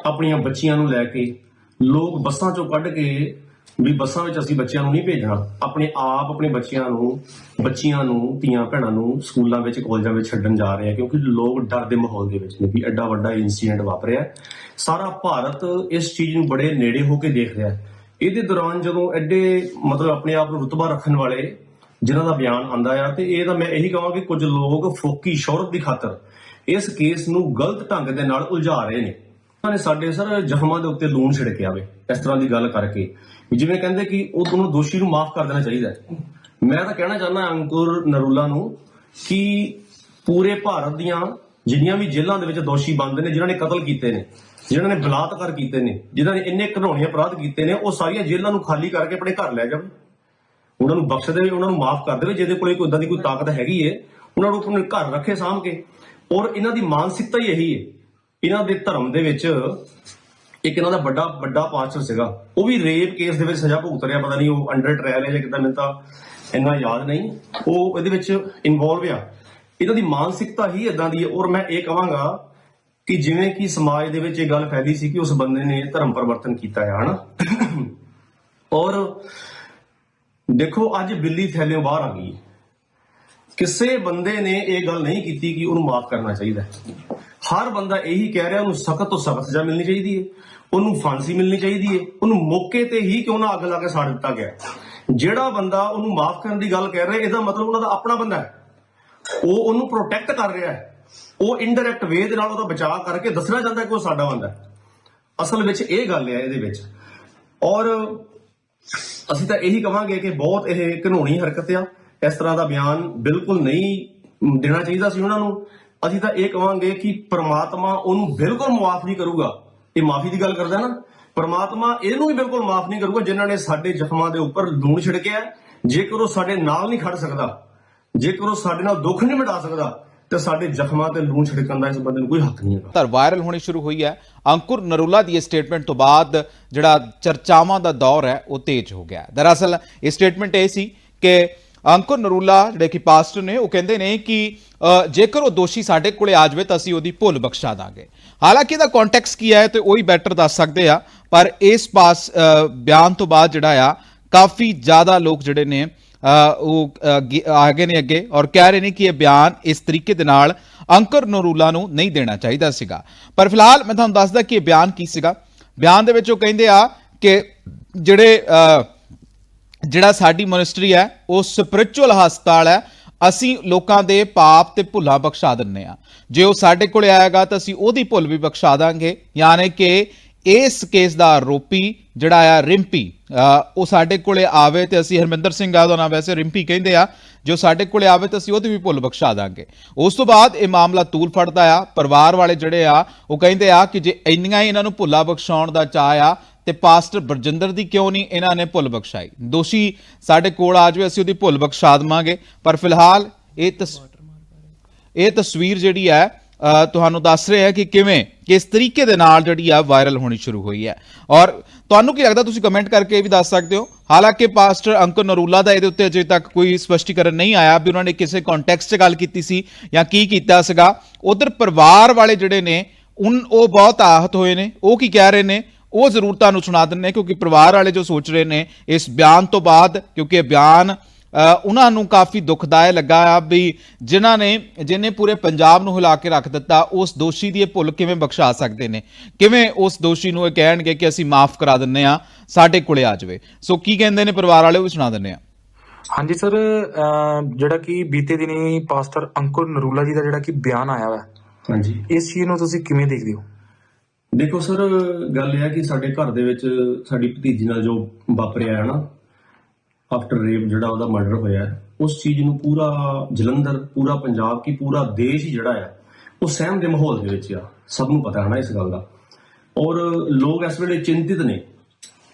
ਆਪਣੀਆਂ ਬੱਚੀਆਂ ਨੂੰ ਲੈ ਕੇ। ਲੋਕ ਬੱਸਾਂ ਚੋਂ ਕੱਢ ਕੇ ਵੀ ਬੱਸਾਂ ਵਿੱਚ ਅਸੀਂ ਬੱਚਿਆਂ ਨੂੰ ਨਹੀਂ ਭੇਜਣਾ। ਆਪਣੇ ਆਪ, ਆਪਣੇ ਬੱਚਿਆਂ ਨੂੰ, ਬੱਚੀਆਂ ਨੂੰ, ਧੀਆਂ ਭੈਣਾਂ ਨੂੰ ਸਕੂਲਾਂ ਵਿੱਚ, ਕਾਲਜਾਂ ਵਿੱਚ ਛੱਡਣ ਜਾ ਰਹੇ ਆ ਕਿਉਂਕਿ ਲੋਕ ਡਰ ਦੇ ਮਾਹੌਲ ਦੇ ਵਿੱਚ ਨੇ ਵੀ ਐਡਾ ਵੱਡਾ ਇਨਸੀਡੈਂਟ ਵਾਪਰਿਆ ਸਾਰਾ ਭਾਰਤ ਇਸ ਚੀਜ਼ ਨੂੰ ਬੜੇ ਨੇੜੇ ਹੋ ਕੇ ਦੇਖ ਰਿਹਾ ਇਹਦੇ ਦੌਰਾਨ ਜਦੋਂ ਐਡੇ ਮਤਲਬ ਆਪਣੇ ਆਪ ਨੂੰ ਰੁਤਬਾ ਰੱਖਣ ਵਾਲੇ ਜਿਨ੍ਹਾਂ ਦਾ ਬਿਆਨ ਆਂਦਾ ਆ ਤੇ ਇਹ ਤਾਂ ਮੈਂ ਇਹੀ ਕਹਾਂ ਕਿ ਕੁਝ ਲੋਕ ਫੋਕੀ ਸ਼ੌਹਰਤ ਦੀ ਖਾਤਰ ਇਸ ਕੇਸ ਨੂੰ ਗਲਤ ਢੰਗ ਦੇ ਨਾਲ ਉਲਝਾ ਰਹੇ ਨੇ। ਉਹਨਾਂ ਨੇ ਸਾਡੇ ਸਰ ਜ਼ਖਮਾਂ ਦੇ ਉੱਤੇ ਲੂਣ ਛਿੜਕਿਆ ਵੇ, ਇਸ ਤਰ੍ਹਾਂ ਦੀ ਗੱਲ ਕਰਕੇ। ਜਿਵੇਂ ਕਹਿੰਦੇ ਕਿ ਉਹ ਤੁਹਾਨੂੰ ਦੋਸ਼ੀ ਨੂੰ ਮਾਫ ਕਰ ਦੇਣਾ ਚਾਹੀਦਾ ਹੈ। ਮੈਂ ਤਾਂ ਕਹਿਣਾ ਚਾਹੁੰਦਾ ਅੰਕੁਰ ਨਰੂਲਾ ਨੂੰ ਕਿ ਪੂਰੇ ਭਾਰਤ ਦੀਆਂ ਜਿੰਨੀਆਂ ਵੀ ਜੇਲ੍ਹਾਂ ਦੇ ਵਿੱਚ ਦੋਸ਼ੀ ਬੰਦ ਨੇ, ਜਿਨ੍ਹਾਂ ਨੇ ਕਤਲ ਕੀਤੇ ਨੇ, ਜਿਨ੍ਹਾਂ ਨੇ ਬਲਾਤਕਾਰ ਕੀਤੇ ਨੇ, ਜਿਨ੍ਹਾਂ ਨੇ ਇੰਨੇ ਘਿਨੌਣੇ ਅਪਰਾਧ ਕੀਤੇ ਨੇ, ਉਹ ਸਾਰੀਆਂ ਜੇਲ੍ਹਾਂ ਨੂੰ ਖਾਲੀ ਕਰਕੇ ਆਪਣੇ ਘਰ ਲੈ ਜਾਵੇ ਉਹਨਾਂ ਨੂੰ ਬਖਸ਼ ਦੇਵੇ ਉਹਨਾਂ ਨੂੰ ਮਾਫ ਕਰ ਦੇਵੇ, ਜਿਹਦੇ ਕੋਲੇ ਕੋਈ ਇਦਾਂ ਦੀ ਕੋਈ ਤਾਕਤ ਹੈਗੀ ਏ, ਉਹਨਾਂ ਨੂੰ ਆਪਣੇ ਘਰ ਰੱਖੇ ਸਾਂਭ ਕੇ। ਔਰ ਇਹਨਾਂ ਦੀ ਮਾਨਸਿਕਤਾ ਹੀ ਇਹੀ ਹੈ ਇਹਨਾਂ ਦੇ ਧਰਮ ਦੇ ਵਿੱਚ ਇੱਕ ਇਹਨਾਂ ਦਾ ਵੱਡਾ ਵੱਡਾ ਪਾਸਟਰ ਸੀਗਾ। ਉਹ ਵੀ ਰੇਪ ਕੇਸ ਦੇ ਵਿੱਚ ਸਜ਼ਾ ਭੁਗਤ ਰਿਹਾ, ਪਤਾ ਨਹੀਂ ਉਹ ਅੰਡਰ ਟ੍ਰਾਇਲ ਹੈ ਜਾਂ ਕਿਦਾਂ, ਮੈਨੂੰ ਤਾਂ ਇੰਨਾ ਯਾਦ ਨਹੀਂ। ਉਹ ਇਹਦੇ ਵਿੱਚ ਇਨਵੋਲਵ ਆ। ਇਹਨਾਂ ਦੀ ਮਾਨਸਿਕਤਾ ਹੀ ਇਦਾਂ ਦੀ ਹੈ। ਔਰ ਮੈਂ ਇਹ ਕਹਾਂਗਾ ਕਿ ਜਿਵੇਂ ਕਿ ਸਮਾਜ ਦੇ ਵਿੱਚ ਇਹ ਗੱਲ ਫੈਲੀ ਸੀ ਕਿ ਉਸ ਬੰਦੇ ਨੇ ਧਰਮ ਪਰਿਵਰਤਨ ਕੀਤਾ ਹੈ, ਹਨਾ? ਔਰ ਦੇਖੋ, ਅੱਜ ਬਿੱਲੀ ਥੈਲਿਓਂ ਬਾਹਰ ਆ ਗਈ। ਕਿਸੇ ਬੰਦੇ ਨੇ ਇਹ ਗੱਲ ਨਹੀਂ ਕੀਤੀ ਕਿ ਉਹਨੂੰ ਮਾਫ ਕਰਨਾ ਚਾਹੀਦਾ ਹਰ ਬੰਦਾ ਇਹੀ ਕਹਿ ਰਿਹਾ, ਉਹਨੂੰ ਸਖਤ ਤੋਂ ਸਖਤ ਸਜ਼ਾ ਮਿਲਣੀ ਚਾਹੀਦੀ ਹੈ। ਉਹਨੂੰ ਫਾਂਸੀ ਮਿਲਣੀ ਚਾਹੀਦੀ ਹੈ। ਉਹਨੂੰ ਮੌਕੇ ਤੇ ਹੀ ਕਿਉਂ ਨਾ ਅੱਗ ਲਾ ਕੇ ਸਾੜ ਦਿੱਤਾ ਗਿਆ ਜਿਹੜਾ ਬੰਦਾ ਉਹਨੂੰ ਮਾਫ ਕਰਨ ਦੀ ਗੱਲ ਕਰ ਰਿਹਾ, ਇਹਦਾ ਮਤਲਬ ਉਹਨਾਂ ਦਾ ਆਪਣਾ ਬੰਦਾ ਹੈ। ਉਹ ਉਹਨੂੰ ਪ੍ਰੋਟੈਕਟ ਕਰ ਰਿਹਾ ਹੈ। ਉਹ ਇਨਡਾਇਰੈਕਟ ਵੇ ਦੇ ਨਾਲ ਉਹਦਾ ਬਚਾਅ ਕਰਕੇ ਦੱਸਣਾ ਚਾਹੁੰਦਾ ਕਿ ਉਹ ਸਾਡਾ ਬੰਦਾ ਹੈ। ਅਸਲ ਵਿੱਚ ਇਹ ਗੱਲ ਹੈ ਇਹਦੇ ਵਿੱਚ। ਔਰ ਅਸੀਂ ਤਾਂ ਇਹੀ ਕਵਾਂਗੇ ਕਿ ਬਹੁਤ ਇਹ ਘਨੋਣੀ ਹਰਕਤ ਆ। ਇਸ ਤਰ੍ਹਾਂ ਦਾ ਬਿਆਨ ਬਿਲਕੁਲ ਨਹੀਂ ਦੇਣਾ ਚਾਹੀਦਾ ਸੀ ਉਹਨਾਂ ਨੂੰ। ਅਸੀਂ ਤਾਂ ਇਹ ਕਵਾਂਗੇ ਕਿ ਪ੍ਰਮਾਤਮਾ ਉਹਨੂੰ ਬਿਲਕੁਲ ਮਾਫ ਨਹੀਂ ਕਰੂਗਾ। ਇਹ ਮਾਫੀ ਦੀ ਗੱਲ ਕਰਦਾ ਨਾ। ਪ੍ਰਮਾਤਮਾ ਇਹਨੂੰ ਵੀ ਬਿਲਕੁਲ ਮਾਫ ਨਹੀਂ ਕਰੂਗਾ, ਜਿਨ੍ਹਾਂ ਨੇ ਸਾਡੇ ਜ਼ਖਮਾਂ ਦੇ ਉੱਪਰ ਲੂਣ ਛਿੜਕਿਆ ਜੇਕਰ ਉਹ ਸਾਡੇ ਨਾਲ ਨਹੀਂ ਖੜ ਸਕਦਾ, ਜੇਕਰ ਉਹ ਸਾਡੇ ਨਾਲ ਦੁੱਖ ਨਹੀਂ ਮਿਟਾ ਸਕਦਾ, ਤੇ ਸਾਡੇ ਜ਼ਖਮਾਂ ਤੇ ਲੂਣ ਛਿੜਕਣ ਦਾ ਇਸ ਬੰਦੇ ਨੂੰ ਕੋਈ ਹੱਕ ਨਹੀਂ ਹੈਗਾ। ਤਰ ਵਾਇਰਲ ਹੋਣੀ ਸ਼ੁਰੂ ਹੋਈ ਹੈ। ਅੰਕੁਰ ਨਰੂਲਾ ਦੀ ਇਹ ਸਟੇਟਮੈਂਟ ਤੋਂ ਬਾਅਦ ਜਿਹੜਾ ਚਰਚਾਵਾਂ ਦਾ ਦੌਰ ਹੈ, ਉਹ ਤੇਜ਼ ਹੋ ਗਿਆ ਦਰਅਸਲ ਇਹ ਸਟੇਟਮੈਂਟ ਇਹ ਸੀ ਕਿ ਅੰਕੁਰ ਨਰੂਲਾ ਜਿਹੜੇ ਕਿ ਪਾਸਟਰ ਨੇ ਉਹ ਕਹਿੰਦੇ ਨੇ ਕਿ ਜੇਕਰ ਉਹ ਦੋਸ਼ੀ ਸਾਡੇ ਕੋਲੇ ਆ ਜਾਵੇ ਤਾਂ ਅਸੀਂ ਉਹਦੀ ਭੁੱਲ ਬਖਸ਼ਾ ਦਾਂਗੇ। ਹਾਲਾਂਕਿ ਇਹਦਾ ਕੰਟੈਕਸਟ ਕੀ ਹੈ ਤੇ ਉਹੀ ਬੈਟਰ ਦੱਸ ਸਕਦੇ ਆ ਪਰ ਇਸ ਪਾਸ ਬਿਆਨ ਤੋਂ ਬਾਅਦ ਜਿਹੜਾ ਆ ਕਾਫੀ ਜ਼ਿਆਦਾ ਲੋਕ ਜਿਹੜੇ ਨੇ ਉਹ ਅ, ਆ ਗਏ ਨੇ ਅੱਗੇ ਔਰ ਕਹਿ ਰਹੇ ਨੇ ਕਿ ਇਹ ਬਿਆਨ ਇਸ ਤਰੀਕੇ ਦੇ ਨਾਲ ਅੰਕੁਰ ਨਰੂਲਾ ਨੂੰ ਨਹੀਂ ਦੇਣਾ ਚਾਹੀਦਾ ਸੀਗਾ। ਪਰ ਫਿਲਹਾਲ ਮੈਂ ਤੁਹਾਨੂੰ ਦੱਸਦਾ ਕਿ ਇਹ ਬਿਆਨ ਕੀ ਸੀਗਾ। ਬਿਆਨ ਦੇ ਵਿੱਚ ਉਹ ਕਹਿੰਦੇ ਆ ਕਿ ਜਿਹੜੇ ਜਿਹੜਾ ਸਾਡੀ ਮਨਿਸਟਰੀ ਹੈ, ਉਹ ਸਪਿਰਚੁਅਲ ਹਸਪਤਾਲ ਹੈ। ਅਸੀਂ ਲੋਕਾਂ ਦੇ ਪਾਪ ਤੇ ਭੁੱਲਾਂ ਬਖਸ਼ਾ ਦਿੰਨੇ ਆ ਜੇ ਉਹ ਸਾਡੇ ਕੋਲ ਆਏਗਾ ਤਾਂ ਅਸੀਂ ਉਹਦੀ ਭੁੱਲ ਵੀ ਬਖਸ਼ਾ ਦਾਂਗੇ। ਯਾਨੀ ਕਿ ਇਸ ਕੇਸ ਦਾ ਆਰੋਪੀ ਜਿਹੜਾ ਆ ਰਿੰਪੀ ਉਹ ਸਾਡੇ ਕੋਲੇ ਆਵੇ ਤੇ ਅਸੀਂ ਹਰਮਿੰਦਰ ਸਿੰਘ ਆ ਦਾ ਨਾਮ ਵੈਸੇ ਰਿੰਪੀ ਕਹਿੰਦੇ ਆ, ਜੋ ਸਾਡੇ ਕੋਲੇ ਆਵੇ ਤਾਂ ਅਸੀਂ ਉਹਦੀ ਵੀ ਭੁੱਲ ਬਖਸ਼ਾ ਦਾਂਗੇ। ਉਸ ਤੋਂ ਬਾਅਦ ਇਹ ਮਾਮਲਾ ਤੂਲ ਫੜਦਾ ਆ, ਪਰਿਵਾਰ ਵਾਲੇ ਜਿਹੜੇ ਆ, ਉਹ ਕਹਿੰਦੇ ਆ ਕਿ ਜੇ ਇੰਨੀਆਂ ਹੀ ਇਹਨਾਂ ਨੂੰ ਭੁੱਲਾ ਬਖਸ਼ਾਉਣ ਦਾ ਚਾਹ ਆ, ਤੇ ਪਾਸਟਰ ਬਰਜਿੰਦਰ ਦੀ ਕਿਉਂ ਨਹੀਂ ਇਹਨਾਂ ਨੇ ਭੁੱਲ ਬਖਸ਼ਾਈ? ਦੋਸ਼ੀ ਸਾਡੇ ਕੋਲ ਆ ਜਾਵੇ, ਅਸੀਂ ਉਹਦੀ ਭੁੱਲ ਬਖਸ਼ਾ ਦੇਵਾਂਗੇ। ਪਰ ਫਿਲਹਾਲ ਇਹ ਤਸ ਇਹ ਤਸਵੀਰ ਜਿਹੜੀ ਹੈ ਤੁਹਾਨੂੰ ਦੱਸ ਰਿਹਾ ਹੈ ਕਿ ਕਿਵੇਂ ਕਿਸ ਤਰੀਕੇ ਦੇ ਨਾਲ ਜਿਹੜੀ ਆ ਵਾਇਰਲ ਹੋਣੀ ਸ਼ੁਰੂ ਹੋਈ ਹੈ? ਔਰ ਤੁਹਾਨੂੰ ਕੀ ਲੱਗਦਾ, ਤੁਸੀਂ ਕਮੈਂਟ ਕਰਕੇ ਇਹ ਵੀ ਦੱਸ ਸਕਦੇ ਹੋ? ਹਾਲਾਂਕਿ ਪਾਸਟਰ ਅੰਕੁਰ ਨਰੂਲਾ ਦਾ ਇਹਦੇ ਉੱਤੇ ਅਜੇ ਤੱਕ ਕੋਈ ਸਪਸ਼ਟੀਕਰਨ ਨਹੀਂ ਆਇਆ ਵੀ ਉਹਨਾਂ ਨੇ ਕਿਸੇ ਕੰਟੈਕਸਟ 'ਚ ਗੱਲ ਕੀਤੀ ਸੀ ਜਾਂ ਕੀ ਕੀਤਾ ਸੀਗਾ। ਉਧਰ ਪਰਿਵਾਰ ਵਾਲੇ ਜਿਹੜੇ ਨੇ, ਉਨ, ਉਹ ਬਹੁਤ ਆਹਤ ਹੋਏ ਨੇ। ਉਹ ਕੀ ਕਹਿ ਰਹੇ ਨੇ? ਉਹ ਜ਼ਰੂਰ ਤੁਹਾਨੂੰ ਸੁਣਾ ਦਿੰਨੇ ਕਿਉਂਕਿ ਪਰਿਵਾਰ ਵਾਲੇ ਜੋ ਸੋਚ ਰਹੇ ਨੇ, ਇਸ ਬਿਆਨ ਤੋਂ ਬਾਅਦ, ਕਿਉਂਕਿ ਇਹ ਬਿਆਨ ਉਹਨਾਂ ਨੂੰ ਕਾਫੀ ਦੁਖਦਾਇ ਲੱਗਾ ਆ ਵੀ ਜਿਨ੍ਹਾਂ ਨੇ ਜਿਹਨੇ ਪੂਰੇ ਪੰਜਾਬ ਨੂੰ ਹਿਲਾ ਕੇ ਰੱਖ ਦਿੱਤਾ ਉਸ ਦੋਸ਼ੀ ਦੀ ਇਹ ਭੁੱਲ ਕਿਵੇਂ ਬਖਸ਼ਾ ਸਕਦੇ ਨੇ? ਕਿਵੇਂ ਉਸ ਦੋਸ਼ੀ ਨੂੰ ਇਹ ਕਹਿਣਗੇ ਕਿ ਅਸੀਂ ਮਾਫ ਕਰਾ ਦਿੰਨੇ ਆ ਸਾਡੇ ਕੋਲੇ ਆ ਜਾਵੇ? ਸੋ ਕੀ ਕਹਿੰਦੇ ਨੇ ਪਰਿਵਾਰ ਵਾਲੇ ਉਹ ਵੀ ਸੁਣਾ ਦਿੰਨੇ ਆ। ਹਾਂਜੀ ਸਰ ਜਿਹੜਾ ਕਿ ਬੀਤੇ ਦਿਨੀ ਪਾਸਟਰ ਅੰਕੁਰ ਨਰੂਲਾ ਜੀ ਦਾ ਜਿਹੜਾ ਕਿ ਬਿਆਨ ਆਇਆ ਹੈ ਹਾਂਜੀ। ਇਸ ਚੀਜ਼ ਨੂੰ ਤੁਸੀਂ ਕਿਵੇਂ ਦੇਖਦੇ ਹੋ? ਦੇਖੋ ਸਰ ਗੱਲ ਇਹ ਹੈ ਕਿ ਸਾਡੇ ਘਰ ਦੇ ਵਿੱਚ ਸਾਡੀ ਭਤੀਜੀ ਨਾਲ ਜੋ ਵਾਪਰਿਆ ਹੈ ਨਾ ਆਫਟਰ ਰੇਪ ਜਿਹੜਾ ਉਹਦਾ ਮਰਡਰ ਹੋਇਆ ਉਸ ਚੀਜ਼ ਨੂੰ ਪੂਰਾ ਜਲੰਧਰ, ਪੂਰਾ ਪੰਜਾਬ ਕੀ ਪੂਰਾ ਦੇਸ਼ ਹੀ ਜਿਹੜਾ ਆ, ਉਹ ਸਹਿਮ ਦੇ ਮਾਹੌਲ ਦੇ ਵਿੱਚ ਆ। ਸਭ ਨੂੰ ਪਤਾ ਹੈ ਨਾ ਇਸ ਗੱਲ ਦਾ। ਔਰ ਲੋਕ ਇਸ ਵੇਲੇ ਚਿੰਤਿਤ ਨੇ।